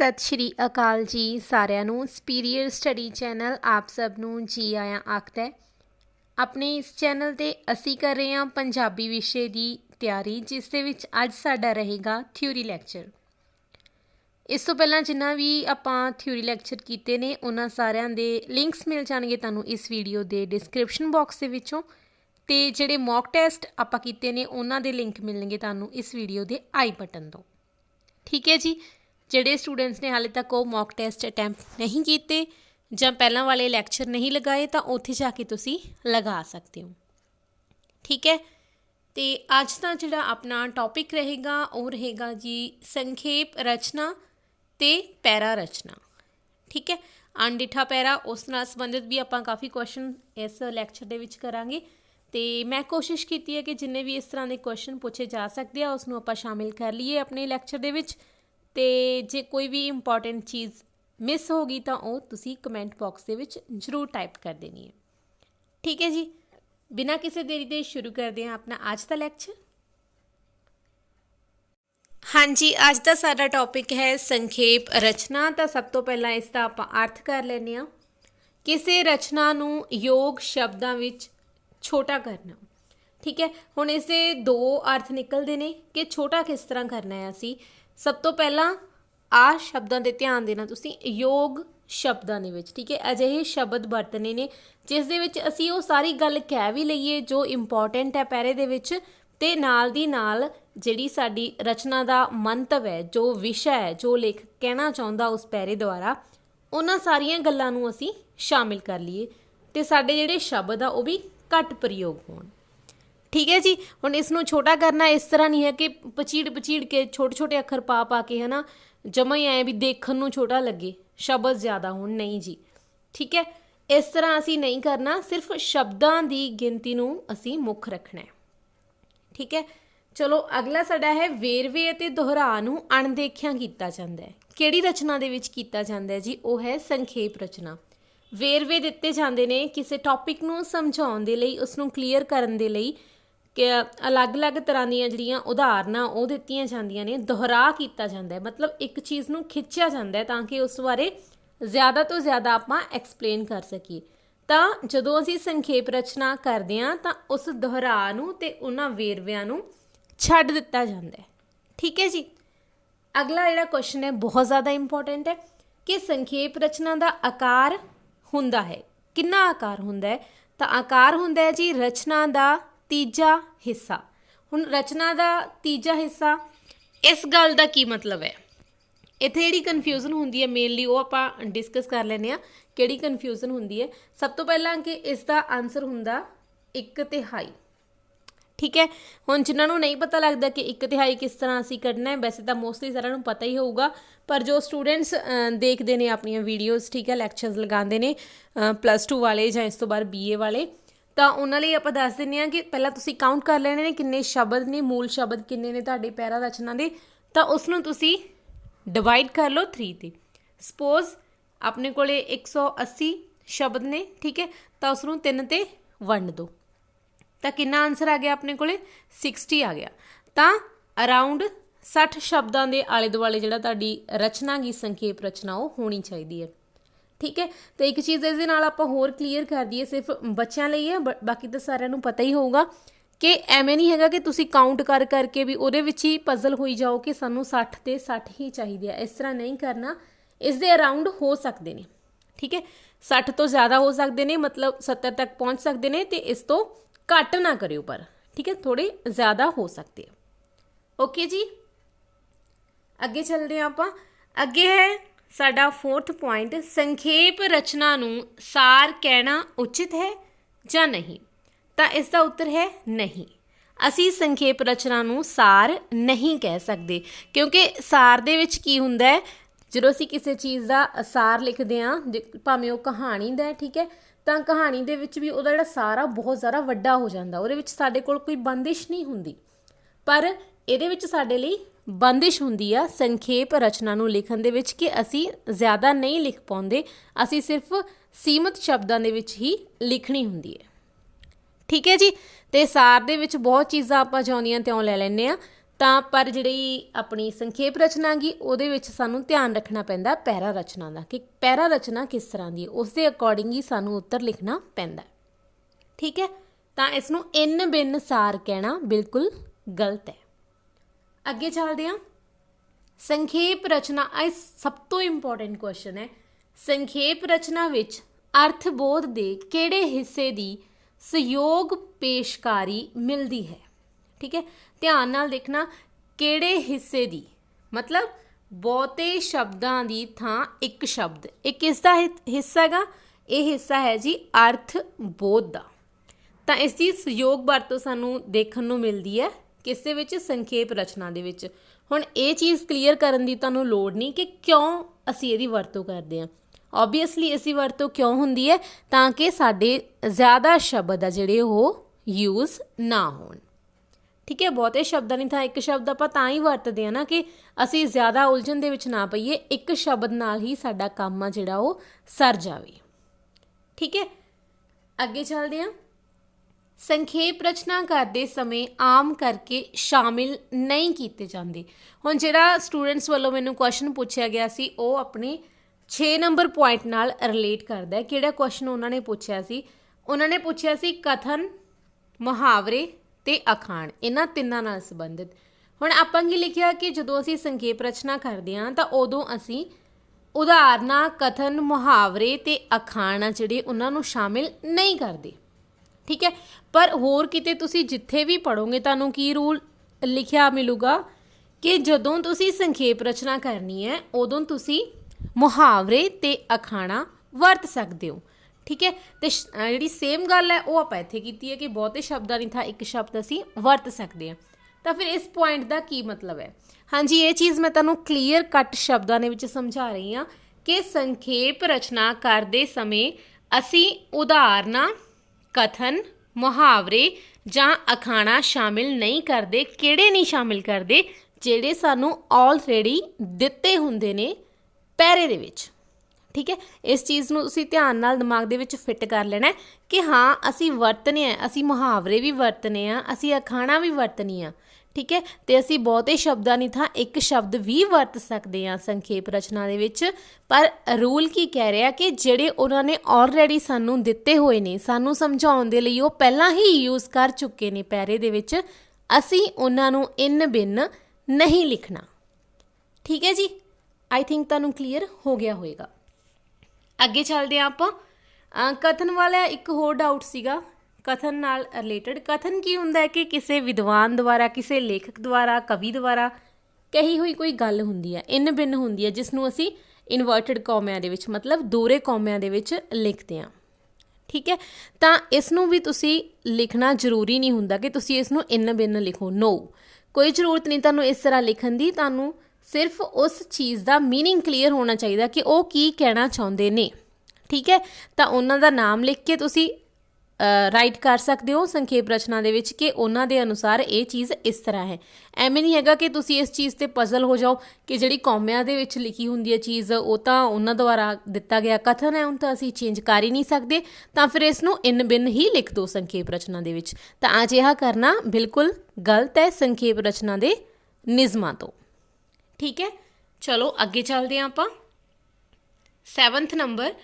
ਸਤਿ ਸ਼੍ਰੀ ਅਕਾਲ ਜੀ ਸਾਰਿਆਂ ਨੂੰ। ਸਪੀਰੀਅਰ ਸਟੱਡੀ ਚੈਨਲ ਆਪ ਸਭ ਨੂੰ ਜੀ ਆਇਆਂ ਆਖਦਾ ਹੈ। ਆਪਣੇ ਇਸ ਚੈਨਲ ਤੇ ਅਸੀਂ ਕਰ ਰਹੇ ਹਾਂ ਪੰਜਾਬੀ ਵਿਸ਼ੇ ਦੀ ਤਿਆਰੀ, ਜਿਸ ਦੇ ਵਿੱਚ ਅੱਜ ਸਾਡਾ ਰਹੇਗਾ ਥਿਊਰੀ ਲੈਕਚਰ। ਇਸ ਤੋਂ ਪਹਿਲਾਂ ਜਿੰਨਾ ਵੀ ਆਪਾਂ ਥਿਊਰੀ ਲੈਕਚਰ ਕੀਤੇ ਨੇ, ਉਹਨਾਂ ਸਾਰਿਆਂ ਦੇ ਲਿੰਕਸ ਮਿਲ ਜਾਣਗੇ ਤੁਹਾਨੂੰ ਇਸ ਵੀਡੀਓ ਦੇ ਡਿਸਕ੍ਰਿਪਸ਼ਨ ਬਾਕਸ ਦੇ ਵਿੱਚੋਂ। ਤੇ ਜਿਹੜੇ ਮੌਕ ਟੈਸਟ ਆਪਾਂ ਕੀਤੇ ਨੇ, ਉਹਨਾਂ ਦੇ ਲਿੰਕ ਮਿਲਣਗੇ ਤੁਹਾਨੂੰ ਇਸ ਵੀਡੀਓ ਦੇ ਆਈ ਬਟਨ ਤੋਂ। ਠੀਕ ਹੈ ਜੀ? ਜਿਹੜੇ ਸਟੂਡੈਂਟਸ ਨੇ ਹਾਲੇ ਤੱਕ ਉਹ ਮੌਕ ਟੈਸਟ ਅਟੈਂਪਟ ਨਹੀਂ ਕੀਤੇ ਜਾਂ ਪਹਿਲਾਂ ਵਾਲੇ ਲੈਕਚਰ ਨਹੀਂ ਲਗਾਏ, ਤਾਂ ਉੱਥੇ ਜਾ ਕੇ ਤੁਸੀਂ ਲਗਾ ਸਕਦੇ ਹੋ। ਠੀਕ ਹੈ? ਤੇ ਅੱਜ ਦਾ ਜਿਹੜਾ ਆਪਣਾ ਟੌਪਿਕ ਰਹੇਗਾ, ਉਹ ਰਹੇਗਾ ਜੀ ਸੰਖੇਪ ਰਚਨਾ ਤੇ ਪੈਰਾ ਰਚਨਾ। ਠੀਕ ਹੈ? ਅਣਡਿਠਾ ਪੈਰਾ, ਉਸ ਨਾਲ ਸੰਬੰਧਿਤ ਵੀ ਆਪਾਂ ਕਾਫੀ ਕੁਐਸਚਨ ਇਸ ਲੈਕਚਰ ਦੇ ਵਿੱਚ ਕਰਾਂਗੇ। ਤੇ ਮੈਂ ਕੋਸ਼ਿਸ਼ ਕੀਤੀ ਹੈ ਕਿ ਜਿੰਨੇ ਵੀ ਇਸ ਤਰ੍ਹਾਂ ਦੇ ਕੁਐਸਚਨ ਪੁੱਛੇ ਜਾ ਸਕਦੇ ਆ ਉਸ ਨੂੰ ਆਪਾਂ ਸ਼ਾਮਿਲ ਕਰ ਲਈਏ ਆਪਣੇ ਲੈਕਚਰ ਦੇ ਵਿੱਚ। ਤੇ ਜੇ ਕੋਈ ਵੀ ਇੰਪੋਰਟੈਂਟ ਚੀਜ਼ ਮਿਸ ਹੋ ਗਈ ਤਾਂ ਉਹ ਤੁਸੀਂ ਕਮੈਂਟ ਬਾਕਸ ਦੇ ਵਿੱਚ ਜਰੂਰ ਟਾਈਪ ਕਰ ਦੇਣੀ ਹੈ। ਠੀਕ ਹੈ ਜੀ? ਬਿਨਾਂ ਕਿਸੇ ਦੇਰੀ ਦੇ ਸ਼ੁਰੂ ਕਰਦੇ ਹਾਂ ਆਪਣਾ ਅੱਜ ਦਾ ਲੈਕਚਰ ਹਾਂਜੀ, ਅੱਜ ਦਾ ਸਾਡਾ ਟੌਪਿਕ ਹੈ ਸੰਖੇਪ ਰਚਨਾ। ਤਾਂ ਸਭ ਤੋਂ ਪਹਿਲਾਂ ਇਸ ਦਾ ਆਪਾਂ ਅਰਥ ਕਰ ਲੈਂਦੇ ਹਾਂ। ਕਿਸੇ ਰਚਨਾ ਨੂੰ ਯੋਗ ਸ਼ਬਦਾਂ ਵਿੱਚ ਛੋਟਾ ਕਰਨਾ। ਠੀਕ ਹੈ? ਹੁਣ ਇਸ ਦੇ ਦੋ ਅਰਥ ਨਿਕਲਦੇ ਨੇ ਕਿ ਛੋਟਾ ਕਿਸ ਤਰ੍ਹਾਂ ਕਰਨਾ ਹੈ ਅਸੀਂ? ਸਭ ਤੋਂ ਪਹਿਲਾਂ ਆ ਸ਼ਬਦਾਂ ਦੇ ਧਿਆਨ ਦੇਣਾ ਤੁਸੀਂ, ਯੋਗ ਸ਼ਬਦਾਂ ਦੇ ਵਿੱਚ, ਠੀਕ ਹੈ? ਅਜਿਹੇ ਸ਼ਬਦ ਵਰਤਨੇ ਨੇ, ਜਿਸ ਦੇ ਵਿੱਚ ਅਸੀਂ ਉਹ ਸਾਰੀ ਗੱਲ ਕਹਿ ਵੀ ਲਈਏ ਜੋ ਇੰਪੋਰਟੈਂਟ ਹੈ ਪੈਰੇ ਦੇ ਵਿੱਚ ਤੇ ਨਾਲ ਦੀ ਨਾਲ ਜਿਹੜੀ ਸਾਡੀ ਰਚਨਾ ਦਾ ਮੰਤਵ ਹੈ, ਜੋ ਵਿਸ਼ਾ ਹੈ, ਜੋ ਲੇਖਕ ਕਹਿਣਾ ਚਾਹੁੰਦਾ ਉਸ ਪੈਰੇ ਦੁਆਰਾ, ਉਹਨਾਂ ਸਾਰੀਆਂ ਗੱਲਾਂ ਨੂੰ ਅਸੀਂ ਸ਼ਾਮਿਲ ਕਰ ਲਈਏ ਤੇ ਸਾਡੇ ਜਿਹੜੇ ਸ਼ਬਦ ਆ ਉਹ ਵੀ ਘੱਟ ਪ੍ਰਯੋਗ ਹੋਣ। ਠੀਕ ਹੈ ਜੀ, ਹੁਣ ਇਸ ਨੂੰ ਛੋਟਾ ਕਰਨਾ ਇਸ ਤਰ੍ਹਾਂ ਨਹੀਂ ਹੈ ਕਿ ਪਚੀੜ ਪਚੀੜ ਕੇ ਛੋਟੇ ਛੋਟੇ ਅੱਖਰ ਪਾ ਪਾ ਕੇ ਹਨਾ, ਜਮਾ ਹੀ ਐ ਵੀ ਦੇਖਣ ਨੂੰ ਛੋਟਾ ਲੱਗੇ, ਸ਼ਬਦ ਜ਼ਿਆਦਾ ਹੋਣ, ਨਹੀਂ ਜੀ। ਠੀਕ ਹੈ, ਇਸ ਤਰ੍ਹਾਂ ਅਸੀਂ ਨਹੀਂ ਕਰਨਾ, ਸਿਰਫ ਸ਼ਬਦਾਂ ਦੀ ਗਿਣਤੀ ਨੂੰ ਅਸੀਂ ਮੁੱਖ ਰੱਖਣਾ ਹੈ। ਠੀਕ ਹੈ, ਚਲੋ ਅਗਲਾ ਸਾਡਾ ਹੈ, ਵੇਰਵੇ ਅਤੇ ਦੁਹਰਾ ਨੂੰ ਅਣਦੇਖਿਆ ਕੀਤਾ ਜਾਂਦਾ ਹੈ। ਕਿਹੜੀ ਰਚਨਾ ਦੇ ਵਿੱਚ ਕੀਤਾ ਜਾਂਦਾ ਹੈ ਜੀ? ਉਹ ਹੈ ਸੰਖੇਪ ਰਚਨਾ। ਵੇਰਵੇ ਦਿੱਤੇ ਜਾਂਦੇ ਨੇ ਕਿਸੇ ਟੌਪਿਕ ਨੂੰ ਸਮਝਾਉਣ ਦੇ ਲਈ ਉਸ ਨੂੰ ਕਲੀਅਰ ਕਰਨ ਦੇ ਲਈ ਅਲੱਗ-ਅਲੱਗ ਤਰ੍ਹਾਂ ਦੀਆਂ ਜਿਹੜੀਆਂ ਉਦਾਹਰਨਾਂ ਉਹ ਦਿੱਤੀਆਂ ਜਾਂਦੀਆਂ ਨੇ, ਦੁਹਰਾ ਕੀਤਾ ਜਾਂਦਾ ਹੈ। ਮਤਲਬ ਇੱਕ ਚੀਜ਼ ਨੂੰ ਖਿੱਚਿਆ ਜਾਂਦਾ ਹੈ ਤਾਂ ਕਿ ਉਸ ਬਾਰੇ ਜ਼ਿਆਦਾ ਤੋਂ ਜ਼ਿਆਦਾ ਆਪਾਂ ਐਕਸਪਲੇਨ ਕਰ ਸਕੀਏ। ਤਾਂ ਜਦੋਂ ਅਸੀਂ ਸੰਖੇਪ ਰਚਨਾ ਕਰਦੇ ਹਾਂ, ਤਾਂ ਉਸ ਦੁਹਰਾ ਨੂੰ ਤੇ ਉਹਨਾਂ ਵੇਰਵਿਆਂ ਨੂੰ ਛੱਡ ਦਿੱਤਾ ਜਾਂਦਾ ਹੈ। ਠੀਕ ਹੈ ਜੀ? ਅਗਲਾ ਜਿਹੜਾ ਕੁਐਸਚਨ ਹੈ, ਬਹੁਤ ਜ਼ਿਆਦਾ ਇੰਪੋਰਟੈਂਟ ਹੈ ਕਿ ਸੰਖੇਪ ਰਚਨਾ ਦਾ ਆਕਾਰ ਹੁੰਦਾ ਹੈ। ਕਿੰਨਾ ਆਕਾਰ ਹੁੰਦਾ ਹੈ? ਤਾਂ ਆਕਾਰ ਹੁੰਦਾ ਹੈ ਜੀ ਰਚਨਾ ਦਾ ਤੀਜਾ ਹਿੱਸਾ। ਹੁਣ ਰਚਨਾ ਦਾ ਤੀਜਾ ਹਿੱਸਾ, ਇਸ ਗੱਲ ਦਾ ਕੀ ਮਤਲਬ ਹੈ? ਇੱਥੇ ਜਿਹੜੀ ਕਨਫਿਊਜ਼ਨ ਹੁੰਦੀ ਹੈ ਮੇਨਲੀ ਉਹ ਆਪਾਂ ਡਿਸਕਸ ਕਰ ਲੈਨੇ ਆ ਕਿਹੜੀ ਕਨਫਿਊਜ਼ਨ ਹੁੰਦੀ ਹੈ। ਸਭ ਤੋਂ ਪਹਿਲਾਂ ਕਿ ਇਸ ਦਾ ਆਨਸਰ ਹੁੰਦਾ 1 ਤਿਹਾਈ। ਠੀਕ ਹੈ? ਹੁਣ ਜਿਨ੍ਹਾਂ ਨੂੰ ਨਹੀਂ ਪਤਾ ਲੱਗਦਾ ਕਿ ਇੱਕ ਤਿਹਾਈ ਕਿਸ ਤਰ੍ਹਾਂ ਅਸੀਂ ਕੱਢਣਾ ਹੈ, ਵੈਸੇ ਤਾਂ ਮੋਸਟਲੀ ਸਾਰਿਆਂ ਨੂੰ ਪਤਾ ਹੀ ਹੋਊਗਾ, ਪਰ ਜੋ ਸਟੂਡੈਂਟਸ ਦੇਖਦੇ ਨੇ ਆਪਣੀਆਂ ਵੀਡੀਓਜ਼ ਠੀਕ ਹੈ ਲੈਕਚਰਸ ਲਗਾਉਂਦੇ ਨੇ ਪਲੱਸ 2 ਵਾਲੇ ਜਾਂ ਇਸ ਤੋਂ ਬਾਅਦ ਬੀਏ ਵਾਲੇ ਤਾਂ ਉਹਨਾਂ ਲਈ ਆਪਾਂ ਦੱਸ ਦਿੰਨੇ ਆ ਕਿ ਪਹਿਲਾਂ ਤੁਸੀਂ ਕਾਊਂਟ ਕਰ ਲੈਣੇ ਨੇ ਕਿੰਨੇ ਸ਼ਬਦ ਨੇ, ਮੂਲ ਸ਼ਬਦ ਕਿੰਨੇ ਨੇ ਤੁਹਾਡੇ ਪੈਰਾ ਰਚਨਾ ਦੇ। ਤਾਂ ਉਸ ਨੂੰ ਤੁਸੀਂ ਡਿਵਾਈਡ ਕਰ ਲਓ 3 ਤੇ। ਸਪੋਜ਼ ਆਪਣੇ ਕੋਲੇ 180 ਸ਼ਬਦ ਨੇ, ਠੀਕ ਹੈ? ਤਾਂ ਉਸ ਨੂੰ 3 ਤੇ ਵੰਡ ਦਿਓ ਤਾਂ ਕਿੰਨਾ ਆਨਸਰ ਆ ਗਿਆ ਆਪਣੇ ਕੋਲੇ? 60 ਆ ਗਿਆ। ਤਾਂ ਅਰਾਊਂਡ 60 ਸ਼ਬਦਾਂ ਦੇ ਆਲੇ ਦੁਆਲੇ ਜਿਹੜਾ ਤੁਹਾਡੀ ਰਚਨਾ ਦੀ ਸੰਖੇਪ ਰਚਨਾ, ਉਹ ਹੋਣੀ ਚਾਹੀਦੀ ਹੈ। ਠੀਕ ਹੈ? ਤੇ ਇੱਕ ਚੀਜ਼ ਇਸ ਦੇ ਨਾਲ ਆਪਾਂ ਹੋਰ ਕਲੀਅਰ ਕਰ ਦਈਏ, ਸਿਰਫ ਬੱਚਿਆਂ ਲਈ ਹੈ ਬਾਕੀ ਤਾਂ ਸਾਰਿਆਂ ਨੂੰ ਪਤਾ ਹੀ ਹੋਊਗਾ ਕਿ ਐਵੇਂ ਨਹੀਂ ਹੈਗਾ ਕਿ ਤੁਸੀਂ ਕਾਊਂਟ ਕਰ ਕਰਕੇ ਵੀ ਉਹਦੇ ਵਿੱਚ ਹੀ ਪਜ਼ਲ ਹੋਈ ਜਾਓ ਕਿ ਸਾਨੂੰ 60 ਤੇ 60 ਹੀ ਚਾਹੀਦੇ ਆ। ਇਸ ਤਰ੍ਹਾਂ ਨਹੀਂ ਕਰਨਾ। ਇਸ ਦੇ ਅਰਾਊਂਡ ਹੋ ਸਕਦੇ ਨੇ। ਠੀਕ ਹੈ? 60 ਤੋਂ ਜ਼ਿਆਦਾ ਹੋ ਸਕਦੇ ਨੇ, ਮਤਲਬ 70 ਤੱਕ ਪਹੁੰਚ ਸਕਦੇ ਨੇ ਤੇ ਇਸ ਤੋਂ ਘੱਟ ਨਾ ਕਰਿਓ, ਪਰ ਠੀਕ ਹੈ? ਥੋੜੇ ਜ਼ਿਆਦਾ ਹੋ ਸਕਦੇ ਆ। ਓਕੇ ਜੀ? ਅੱਗੇ ਚੱਲਦੇ ਆ ਆਪਾਂ। ਅੱਗੇ ਹੈ ਸਾਡਾ ਫੋਰਥ ਪੁਆਇੰਟ ਸੰਖੇਪ ਰਚਨਾ ਨੂੰ ਸਾਰ ਕਹਿਣਾ ਉਚਿਤ ਹੈ ਜਾਂ ਨਹੀਂ? ਤਾਂ ਇਸ ਦਾ ਉੱਤਰ ਹੈ ਨਹੀਂ। ਅਸੀਂ ਸੰਖੇਪ ਰਚਨਾ ਨੂੰ ਸਾਰ ਨਹੀਂ ਕਹਿ ਸਕਦੇ, ਕਿਉਂਕਿ ਸਾਰ ਦੇ ਵਿੱਚ ਕੀ ਹੁੰਦਾ ਹੈ? ਜਦੋਂ ਅਸੀਂ ਕਿਸੇ ਚੀਜ਼ ਦਾ ਸਾਰ ਲਿਖਦੇ ਆਂ ਭਾਵੇਂ ਉਹ ਕਹਾਣੀ ਦਾ ਠੀਕ ਹੈ, ਤਾਂ ਕਹਾਣੀ ਦੇ ਵਿੱਚ ਵੀ ਉਹਦਾ ਜਿਹੜਾ ਸਾਰਾ ਬਹੁਤ ਜ਼ਿਆਦਾ ਵੱਡਾ ਹੋ ਜਾਂਦਾ। ਉਹਦੇ ਵਿੱਚ ਸਾਡੇ ਕੋਲ ਕੋਈ ਬੰਦਿਸ਼ ਨਹੀਂ ਹੁੰਦੀ। ਪਰ ਇਹਦੇ ਵਿੱਚ ਸਾਡੇ ਲਈ ਬੰਦਿਸ਼ ਹੁੰਦੀ ਆ ਸੰਖੇਪ ਰਚਨਾ ਨੂੰ ਲਿਖਣ ਦੇ ਵਿੱਚ ਕਿ ਅਸੀਂ ਜ਼ਿਆਦਾ ਨਹੀਂ ਲਿਖ ਪਾਉਂਦੇ, ਅਸੀਂ ਸਿਰਫ ਸੀਮਤ ਸ਼ਬਦਾਂ ਦੇ ਵਿੱਚ ਹੀ ਲਿਖਣੀ ਹੁੰਦੀ ਹੈ। ਠੀਕ ਹੈ ਜੀ? ਤੇ ਸਾਰ ਦੇ ਵਿੱਚ ਬਹੁਤ ਚੀਜ਼ਾਂ ਆਪਾਂ ਚਾਹੁੰਦੀਆਂ ਤਿਉਂ ਲੈ ਲੈਨੇ ਆ ਤਾਂ ਪਰ ਜਿਹੜੀ ਆਪਣੀ ਸੰਖੇਪ ਰਚਨਾ ਗੀ, ਉਹਦੇ ਵਿੱਚ ਸਾਨੂੰ ਧਿਆਨ ਰੱਖਣਾ ਪੈਂਦਾ ਪੈਰਾ ਰਚਨਾ ਦਾ ਕਿ ਪੈਰਾ ਰਚਨਾ ਕਿਸ ਤਰ੍ਹਾਂ ਦੀ ਹੈ, ਉਸ ਦੇ ਅਕੋਰਡਿੰਗ ਹੀ ਸਾਨੂੰ ਉੱਤਰ ਲਿਖਣਾ ਪੈਂਦਾ ਠੀਕ ਹੈ? ਤਾਂ ਇਸ ਨੂੰ ਇਨ ਬਿਨ ਸਾਰ ਕਹਿਣਾ ਬਿਲਕੁਲ ਗਲਤ ਹੈ। ਅੱਗੇ ਚੱਲਦੇ ਹਾਂ। ਸੰਖੇਪ ਰਚਨਾ ਇਹ ਸਭ ਤੋਂ ਇੰਪੋਰਟੈਂਟ ਕੁਐਸਚਨ ਹੈ। ਸੰਖੇਪ ਰਚਨਾ ਵਿੱਚ ਅਰਥਬੋਧ ਦੇ ਕਿਹੜੇ ਹਿੱਸੇ ਦੀ ਸਹਿਯੋਗ ਪੇਸ਼ਕਾਰੀ ਮਿਲਦੀ ਹੈ? ਠੀਕ ਹੈ? ਧਿਆਨ ਨਾਲ ਦੇਖਣਾ, ਕਿਹੜੇ ਹਿੱਸੇ ਦੀ? ਮਤਲਬ, ਬਹੁਤੇ ਸ਼ਬਦਾਂ ਦੀ ਥਾਂ ਇੱਕ ਸ਼ਬਦ। ਇਹ ਕਿਸ ਦਾ ਹਿੱਸਾ ਹੈਗਾ? ਇਹ ਹਿੱਸਾ ਹੈ ਜੀ ਅਰਥ ਬੋਧ ਦਾ। ਤਾਂ ਇਸ ਦੀ ਸਹਿਯੋਗ ਵਰਤੋਂ ਸਾਨੂੰ ਦੇਖਣ ਨੂੰ ਮਿਲਦੀ ਹੈ। ਕਿਸ ਦੇ ਵਿੱਚ ਸੰਖੇਪ ਰਚਨਾ ਦੇ ਵਿੱਚ। ਹੁਣ ਇਹ ਚੀਜ਼ ਕਲੀਅਰ ਕਰਨ ਦੀ ਤੁਹਾਨੂੰ ਲੋੜ ਨਹੀਂ ਕਿ ਕਿਉਂ ਅਸੀਂ ਇਹਦੀ ਵਰਤੋਂ ਕਰਦੇ ਹਾਂ। ਆਬਵੀਅਸਲੀ ਇਸ ਦੀ ਵਰਤੋਂ ਕਿਉਂ ਹੁੰਦੀ ਹੈ? ਤਾਂ ਕਿ ਸਾਡੇ ਜ਼ਿਆਦਾ ਸ਼ਬਦ ਆ ਜਿਹੜੇ ਉਹ ਯੂਜ਼ ਨਾ ਹੋਣ। ਠੀਕ ਹੈ, ਬਹੁਤੇ ਸ਼ਬਦਾਂ ਨਹੀਂ ਤਾਂ ਇੱਕ ਸ਼ਬਦ ਆਪਾਂ ਤਾਂ ਹੀ ਵਰਤਦੇ ਆ ਨਾ ਕਿ ਅਸੀਂ ਜ਼ਿਆਦਾ ਉਲਝਣ ਦੇ ਵਿੱਚ ਨਾ ਪਈਏ, ਇੱਕ ਸ਼ਬਦ ਨਾਲ ਹੀ ਸਾਡਾ ਕੰਮ ਆ ਜਿਹੜਾ ਉਹ ਸਰ ਜਾਵੇ। ਠੀਕ ਹੈ, ਅੱਗੇ ਚੱਲਦੇ ਹਾਂ। ਸੰਖੇਪ ਰਚਨਾ ਕਰਦੇ ਸਮੇਂ ਆਮ ਕਰਕੇ ਸ਼ਾਮਿਲ ਨਹੀਂ ਕੀਤੇ ਜਾਂਦੇ। ਹੁਣ ਜਿਹੜਾ ਸਟੂਡੈਂਟਸ ਵੱਲੋਂ ਮੈਨੂੰ ਕੁਐਸਚਨ ਪੁੱਛਿਆ ਗਿਆ ਸੀ, ਉਹ ਆਪਣੇ 6 ਨੰਬਰ ਪੁਆਇੰਟ ਨਾਲ ਰਿਲੇਟ ਕਰਦਾ ਹੈ। ਕਿਹੜਾ ਕੁਐਸਚਨ ਉਹਨਾਂ ਨੇ ਪੁੱਛਿਆ ਸੀ? ਉਹਨਾਂ ਨੇ ਪੁੱਛਿਆ ਸੀ ਕਥਨ, ਮੁਹਾਵਰੇ ਤੇ ਅਖਾਣ। ਇਹਨਾਂ ਤਿੰਨਾਂ ਨਾਲ ਸੰਬੰਧਿਤ। ਹੁਣ ਆਪਾਂ ਕੀ ਲਿਖਿਆ ਕਿ ਜਦੋਂ ਅਸੀਂ ਸੰਖੇਪ ਰਚਨਾ ਕਰਦੇ ਹਾਂ, ਤਾਂ ਉਦੋਂ ਅਸੀਂ ਉਦਾਹਰਨਾਂ, ਕਥਨ, ਮੁਹਾਵਰੇ ਤੇ ਅਖਾਣ ਆ ਜਿਹੜੇ ਉਹਨਾਂ ਨੂੰ ਸ਼ਾਮਿਲ ਨਹੀਂ ਕਰਦੇ। ਠੀਕ ਹੈ? ਪਰ ਹੋਰ ਕਿਤੇ ਤੁਸੀਂ ਜਿੱਥੇ ਵੀ ਪੜੋਗੇ ਤੁਹਾਨੂੰ ਕੀ ਰੂਲ ਲਿਖਿਆ ਮਿਲੂਗਾ ਕਿ ਜਦੋਂ ਤੁਸੀਂ ਸੰਖੇਪ ਰਚਨਾ ਕਰਨੀ ਹੈ, ਉਦੋਂ ਤੁਸੀਂ ਮੁਹਾਵਰੇ ਤੇ ਅਖਾਣਾ ਵਰਤ ਸਕਦੇ ਹੋ। ਠੀਕ ਹੈ? ਤੇ ਸ਼- ਜਿਹੜੀ ਸੇਮ ਗੱਲ ਹੈ, ਉਹ ਆਪਾਂ ਇੱਥੇ ਕੀਤੀ ਹੈ ਕਿ ਬਹੁਤੇ ਸ਼ਬਦਾਂ ਦੀ ਥਾਂ ਇੱਕ ਸ਼ਬਦ ਅਸੀਂ ਵਰਤ ਸਕਦੇ ਹਾਂ। ਤਾਂ ਫਿਰ ਇਸ ਪੁਆਇੰਟ ਦਾ ਕੀ ਮਤਲਬ ਹੈ? ਹਾਂਜੀ, ਇਹ ਚੀਜ਼ ਮੈਂ ਤੁਹਾਨੂੰ ਕਲੀਅਰ ਕੱਟ ਸ਼ਬਦਾਂ ਦੇ ਵਿੱਚ ਸਮਝਾ ਰਹੀ ਹਾਂ ਕਿ ਸੰਖੇਪ ਰਚਨਾ ਕਰਦੇ ਸਮੇਂ ਅਸੀਂ ਉਦਾਹਰਨਾਂ ਕਥਨ, ਮੁਹਾਵਰੇ ਜਾਂ ਅਖਾਣਾ ਸ਼ਾਮਿਲ ਨਹੀਂ ਕਰਦੇ, ਕਿਹੜੇ ਨਹੀਂ ਸ਼ਾਮਿਲ ਕਰਦੇ, ਜਿਹੜੇ ਸਾਨੂੰ ਆਲਰੇਡੀ ਦਿੱਤੇ ਹੁੰਦੇ ਨੇ ਪੈਰੇ ਦੇ ਵਿੱਚ। ਠੀਕ ਹੈ? ਇਸ ਚੀਜ਼ ਨੂੰ ਤੁਸੀਂ ਧਿਆਨ ਨਾਲ ਦਿਮਾਗ ਦੇ ਵਿੱਚ ਫਿੱਟ ਕਰ ਲੈਣਾ ਕਿ ਹਾਂ, ਅਸੀਂ ਵਰਤਨੇ ਆ, ਅਸੀਂ ਮੁਹਾਵਰੇ ਵੀ ਵਰਤਨੇ ਆ, ਅਸੀਂ ਅਖਾਣਾ ਵੀ ਵਰਤਨੀ ਆ। ਠੀਕ ਹੈ? ਤੇ ਅਸੀਂ ਬਹੁਤੇ ਸ਼ਬਦਾਂ ਦੀ ਥਾਂ ਇੱਕ ਸ਼ਬਦ ਵੀ ਵਰਤ ਸਕਦੇ ਹਾਂ ਸੰਖੇਪ ਰਚਨਾ ਦੇ ਵਿੱਚ। ਪਰ ਰੂਲ ਕੀ ਕਹਿ ਰਿਹਾ ਕਿ ਜਿਹੜੇ ਉਹਨਾਂ ਨੇ ਆਲਰੇਡੀ ਸਾਨੂੰ ਦਿੱਤੇ ਹੋਏ ਨੇ, ਸਾਨੂੰ ਸਮਝਾਉਣ ਦੇ ਲਈ ਉਹ ਪਹਿਲਾਂ ਹੀ ਯੂਜ਼ ਕਰ ਚੁੱਕੇ ਨੇ ਪੈਰੇ ਦੇ ਵਿੱਚ, ਅਸੀਂ ਉਹਨਾਂ ਨੂੰ ਇਨ ਬਿਨ ਨਹੀਂ ਲਿਖਣਾ। ਠੀਕ ਹੈ ਜੀ? ਆਈ ਥਿੰਕ ਤੁਹਾਨੂੰ ਕਲੀਅਰ ਹੋ ਗਿਆ ਹੋਵੇਗਾ ਅੱਗੇ ਚੱਲਦੇ ਹਾਂ ਆਪਾਂ। ਕਥਨ ਵਾਲਾ ਇੱਕ ਹੋਰ ਡਾਊਟ ਸੀਗਾ। ਕਥਨ ਨਾਲ ਰਿਲੇਟਡ ਕਥਨ ਕੀ ਹੁੰਦਾ ਹੈ ਕਿ ਕਿਸੇ ਵਿਦਵਾਨ ਦੁਆਰਾ ਕਿਸੇ ਲੇਖਕ ਦੁਆਰਾ ਕਵੀ ਦੁਆਰਾ ਕਹੀ ਹੋਈ ਕੋਈ ਗੱਲ ਹੁੰਦੀ ਹੈ ਇਨ ਬਿਨ ਹੁੰਦੀ ਹੈ ਜਿਸ ਨੂੰ ਅਸੀਂ ਇਨਵਰਟਡ ਕੌਮਿਆਂ ਦੇ ਵਿੱਚ ਮਤਲਬ ਦੋਹਰੇ ਕੌਮਿਆਂ ਦੇ ਵਿੱਚ ਲਿਖਦੇ ਹਾਂ ਠੀਕ ਹੈ ਤਾਂ ਇਸ ਨੂੰ ਵੀ ਤੁਸੀਂ ਲਿਖਣਾ ਜ਼ਰੂਰੀ ਨਹੀਂ ਹੁੰਦਾ ਕਿ ਤੁਸੀਂ ਇਸ ਨੂੰ ਇਨ ਬਿਨ ਲਿਖੋ ਨੋ ਕੋਈ ਜ਼ਰੂਰਤ ਨਹੀਂ ਤੁਹਾਨੂੰ ਇਸ ਤਰ੍ਹਾਂ ਲਿਖਣ ਦੀ ਤੁਹਾਨੂੰ ਸਿਰਫ ਉਸ ਚੀਜ਼ ਦਾ मीनिंग ਕਲੀਅਰ ਹੋਣਾ ਚਾਹੀਦਾ ਕਿ ਉਹ ਕੀ ਕਹਿਣਾ ਚਾਹੁੰਦੇ ਨੇ ਠੀਕ ਹੈ ਤਾਂ ਉਹਨਾਂ ਦਾ ਨਾਮ ਲਿਖ ਕੇ ਤੁਸੀਂ ਰਾਈਟ ਕਰ ਸਕਦੇ ਹੋ ਸੰਖੇਪ ਰਚਨਾ ਦੇ ਵਿੱਚ ਕਿ ਉਹਨਾਂ ਦੇ ਅਨੁਸਾਰ ਇਹ ਚੀਜ਼ ਇਸ ਤਰ੍ਹਾਂ ਹੈ। ਐਵੇਂ ਨਹੀਂ ਹੈਗਾ ਕਿ ਤੁਸੀਂ ਇਸ ਚੀਜ਼ ਤੇ ਪਜ਼ਲ ਹੋ ਜਾਓ ਕਿ ਜਿਹੜੀ ਕੌਮਿਆਂ ਦੇ ਵਿੱਚ ਲਿਖੀ ਹੁੰਦੀ ਹੈ ਚੀਜ਼, ਉਹ ਤਾਂ ਉਹਨਾਂ ਦੁਆਰਾ ਦਿੱਤਾ ਗਿਆ ਕਥਨ ਹੈ, ਹੁਣ ਤਾਂ ਅਸੀਂ ਚੇਂਜ ਕਰ ਹੀ ਨਹੀਂ ਸਕਦੇ। ਤਾਂ ਫਿਰ ਇਸ ਨੂੰ ਇਨ ਬਿਨ ਹੀ ਲਿਖ ਦਿਓ ਸੰਖੇਪ ਰਚਨਾ ਦੇ ਵਿੱਚ। ਤਾਂ ਅਜਿਹਾ ਕਰਨਾ ਬਿਲਕੁਲ ਗਲਤ ਹੈ, ਸੰਖੇਪ ਰਚਨਾ ਦੇ ਨਿਯਮਾਂ ਤੋਂ। ਠੀਕ ਹੈ? ਚਲੋ, ਅੱਗੇ ਚੱਲਦੇ ਹਾਂ ਆਪਾਂ। 7th ਨੰਬਰ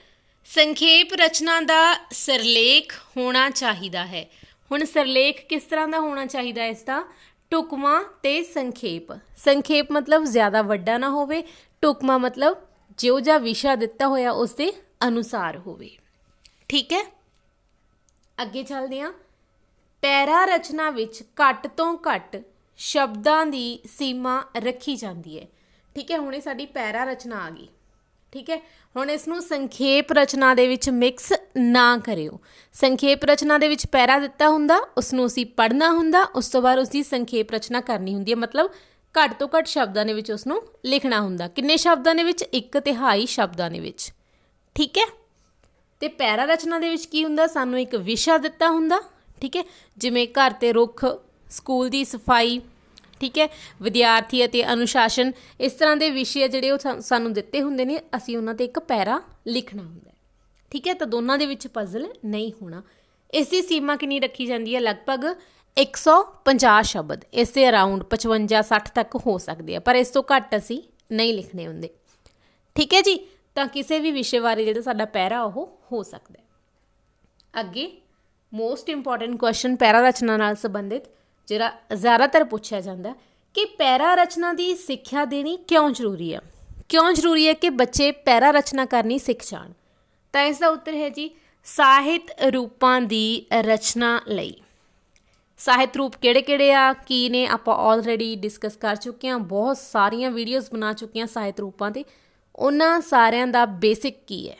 ਸੰਖੇਪ ਰਚਨਾ ਦਾ ਸਰਲੇਖ ਹੋਣਾ ਚਾਹੀਦਾ ਹੈ। ਹੁਣ ਸਰਲੇਖ ਕਿਸ ਤਰ੍ਹਾਂ ਦਾ ਹੋਣਾ ਚਾਹੀਦਾ ਹੈ ਇਸ ਦਾ ਟੁਕਮਾ ਤੇ ਸੰਖੇਪ। ਸੰਖੇਪ ਮਤਲਬ ਜ਼ਿਆਦਾ ਵੱਡਾ ਨਾ ਹੋਵੇ, ਟੁਕਮਾ ਮਤਲਬ ਜਿਉ ਜਿਹਾ ਵਿਸ਼ਾ ਦਿੱਤਾ ਹੋਇਆ ਉਸ ਦੇ ਅਨੁਸਾਰ ਹੋਵੇ। ਠੀਕ ਹੈ? ਅੱਗੇ ਚੱਲਦੇ ਹਾਂ। ਪੈਰਾ ਰਚਨਾ ਵਿੱਚ ਘੱਟ ਤੋਂ ਘੱਟ ਸ਼ਬਦਾਂ ਦੀ ਸੀਮਾ ਰੱਖੀ ਜਾਂਦੀ ਹੈ। ਠੀਕ ਹੈ, ਹੁਣੇ ਸਾਡੀ ਪੈਰਾ ਰਚਨਾ ਆ ਗਈ। ਠੀਕ ਹੈ ਹੁਣ ਇਸ ਨੂੰ ਸੰਖੇਪ ਰਚਨਾ ਦੇ ਵਿੱਚ ਮਿਕਸ ਨਾ ਕਰਿਓ। ਸੰਖੇਪ ਰਚਨਾ ਦੇ ਵਿੱਚ ਪੈਰਾ ਦਿੱਤਾ ਹੁੰਦਾ ਉਸ ਨੂੰ ਅਸੀਂ ਪੜ੍ਹਨਾ ਹੁੰਦਾ, ਉਸ ਤੋਂ ਬਾਅਦ ਉਸ ਦੀ ਸੰਖੇਪ ਰਚਨਾ ਕਰਨੀ ਹੁੰਦੀ ਹੈ। ਮਤਲਬ ਘੱਟ ਤੋਂ ਘੱਟ ਸ਼ਬਦਾਂ ਦੇ ਵਿੱਚ ਉਸ ਨੂੰ ਲਿਖਣਾ ਹੁੰਦਾ। ਕਿੰਨੇ ਸ਼ਬਦਾਂ ਦੇ ਵਿੱਚ? ਇੱਕ ਤਿਹਾਈ ਸ਼ਬਦਾਂ ਦੇ ਵਿੱਚ। ਠੀਕ ਹੈ? ਤੇ ਪੈਰਾ ਰਚਨਾ ਦੇ ਵਿੱਚ ਕੀ ਹੁੰਦਾ? ਸਾਨੂੰ ਇੱਕ ਵਿਸ਼ਾ ਦਿੱਤਾ ਹੁੰਦਾ। ਠੀਕ ਹੈ? ਜਿਵੇਂ ਘਰ ਤੇ ਰੁੱਖ, ਸਕੂਲ ਦੀ ਸਫ਼ਾਈ ਠੀਕ ਹੈ? ਵਿਦਿਆਰਥੀ ਅਤੇ ਅਨੁਸ਼ਾਸਨ, ਇਸ ਤਰ੍ਹਾਂ ਦੇ ਵਿਸ਼ੇ ਆ ਜਿਹੜੇ ਉਹ ਸਾਨੂੰ ਦਿੱਤੇ ਹੁੰਦੇ ਨੇ, ਅਸੀਂ ਉਹਨਾਂ ਤੇ ਇੱਕ ਪੈਰਾ ਲਿਖਣਾ ਹੁੰਦਾ ਠੀਕ ਹੈ? ਤਾਂ ਦੋਨਾਂ ਦੇ ਵਿੱਚ ਪਜ਼ਲ ਨਹੀਂ ਹੋਣਾ। ਇਸ ਦੀ ਸੀਮਾ ਕਿੰਨੀ ਰੱਖੀ ਜਾਂਦੀ ਹੈ? ਲਗਭਗ 150 ਸ਼ਬਦ। ਇਸ ਦੇ ਅਰਾਊਂਡ 55 60 ਤੱਕ ਹੋ ਸਕਦੇ ਆ, ਪਰ ਇਸ ਤੋਂ ਘੱਟ ਅਸੀਂ ਨਹੀਂ ਲਿਖਣੇ ਹੁੰਦੇ। ਠੀਕ ਹੈ ਜੀ? ਤਾਂ ਕਿਸੇ ਵੀ ਵਿਸ਼ੇ ਬਾਰੇ ਜਿਹੜਾ ਸਾਡਾ ਪੈਰਾ ਉਹ ਹੋ ਸਕਦਾ ਹੈ। ਅੱਗੇ ਮੋਸਟ ਇੰਪੋਰਟੈਂਟ ਕੁਐਸਚਨ ਪੈਰਾ ਰਚਨਾ ਨਾਲ ਸੰਬੰਧਿਤ ਜਿਹੜਾ ਜ਼ਿਆਦਾਤਰ ਪੁੱਛਿਆ ਜਾਂਦਾ ਕਿ ਪੈਰਾ ਰਚਨਾ ਦੀ ਸਿੱਖਿਆ ਦੇਣੀ ਕਿਉਂ ਜ਼ਰੂਰੀ ਹੈ? ਕਿਉਂ ਜ਼ਰੂਰੀ ਹੈ ਕਿ ਬੱਚੇ ਪੈਰਾ ਰਚਨਾ ਕਰਨੀ ਸਿੱਖ ਜਾਣ? ਤਾਂ ਇਸ ਦਾ ਉੱਤਰ ਹੈ ਜੀ, ਸਾਹਿਤ ਰੂਪਾਂ ਦੀ ਰਚਨਾ ਲਈ। ਸਾਹਿਤ ਰੂਪ ਕਿਹੜੇ-ਕਿਹੜੇ ਆ? ਕੀ ਨੇ? ਆਪਾਂ ਆਲਰੇਡੀ ਡਿਸਕਸ ਕਰ ਚੁੱਕੇ ਹਾਂ। ਬਹੁਤ ਸਾਰੀਆਂ ਵੀਡੀਓਜ਼ ਬਣਾ ਚੁੱਕੇ ਹਾਂ ਸਾਹਿਤ ਰੂਪਾਂ ਤੇ। ਉਹਨਾਂ ਸਾਰਿਆਂ ਦਾ ਬੇਸਿਕ ਕੀ ਹੈ?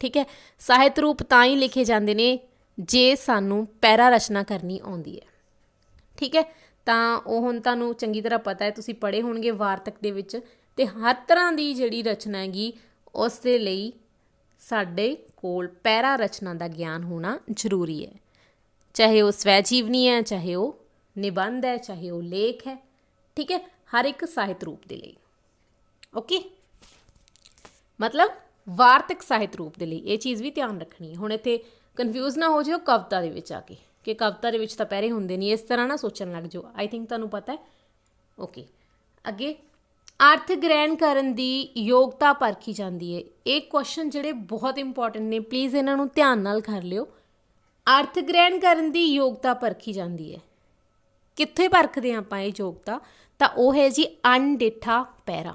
ਠੀਕ ਹੈ? ਸਾਹਿਤ ਰੂਪ ਤਾਂ ਹੀ ਲਿਖੇ ਜਾਂਦੇ ਨੇ ਜੇ ਸਾਨੂੰ ਪੈਰਾ ਰਚਨਾ ਕਰਨੀ ਆਉਂਦੀ ਹੈ। ਠੀਕ ਹੈ? ਤਾਂ ਉਹ ਹੁਣ ਤੁਹਾਨੂੰ ਚੰਗੀ ਤਰ੍ਹਾਂ ਪਤਾ ਹੈ, ਤੁਸੀਂ ਪੜ੍ਹੇ ਹੋਣਗੇ ਵਾਰਤਕ ਦੇ ਵਿੱਚ ਤੇ ਹਰ ਤਰ੍ਹਾਂ ਦੀ ਜਿਹੜੀ ਰਚਨਾ ਹੈਗੀ, ਉਸ ਦੇ ਲਈ ਸਾਡੇ ਕੋਲ ਪੈਰਾ ਰਚਨਾ ਦਾ ਗਿਆਨ ਹੋਣਾ ਜ਼ਰੂਰੀ ਹੈ। ਚਾਹੇ ਉਹ ਸਵੈ ਜੀਵਨੀ ਹੈ, ਚਾਹੇ ਉਹ ਨਿਬੰਧ ਹੈ, ਚਾਹੇ ਉਹ ਲੇਖ ਹੈ, ਠੀਕ ਹੈ? ਹਰ ਇੱਕ ਸਾਹਿਤ ਰੂਪ ਦੇ ਲਈ। ਓਕੇ? ਮਤਲਬ ਵਾਰਤਕ ਸਾਹਿਤ ਰੂਪ ਦੇ ਲਈ ਇਹ ਚੀਜ਼ ਵੀ ਧਿਆਨ ਰੱਖਣੀ ਹੈ। ਹੁਣ ਇੱਥੇ ਕਨਫਿਊਜ਼ ਨਾ ਹੋ ਜਿਓ ਕਵਿਤਾ ਦੇ ਵਿੱਚ ਆ ਕੇ। ਕਿ ਕਵਿਤਾ ਦੇ ਵਿੱਚ ਤਾਂ ਪਹਿਰੇ ਹੁੰਦੇ ਨਹੀਂ, ਇਸ ਤਰ੍ਹਾਂ ਨਾ ਸੋਚਣ ਲੱਗ ਜਾਓ। ਆਈ ਥਿੰਕ ਤੁਹਾਨੂੰ ਪਤਾ ਹੈ। ਓਕੇ ਅੱਗੇ, ਅਰਥ ਗ੍ਰਹਿਣ ਕਰਨ ਦੀ ਯੋਗਤਾ ਪਰਖੀ ਜਾਂਦੀ ਹੈ। ਇਹ ਕੁਐਸਚਨ ਜਿਹੜੇ ਬਹੁਤ ਇੰਪੋਰਟੈਂਟ ਨੇ ਪਲੀਜ਼ ਇਹਨਾਂ ਨੂੰ ਧਿਆਨ ਨਾਲ ਕਰ ਲਿਓ। ਅਰਥ ਗ੍ਰਹਿਣ ਕਰਨ ਦੀ ਯੋਗਤਾ ਪਰਖੀ ਜਾਂਦੀ ਹੈ। ਕਿੱਥੇ ਪਰਖਦੇ ਹਾਂ ਆਪਾਂ ਇਹ ਯੋਗਤਾ? ਤਾਂ ਉਹ ਹੈ ਜੀ ਅਣਡਿੱਠਾ ਪੈਰਾ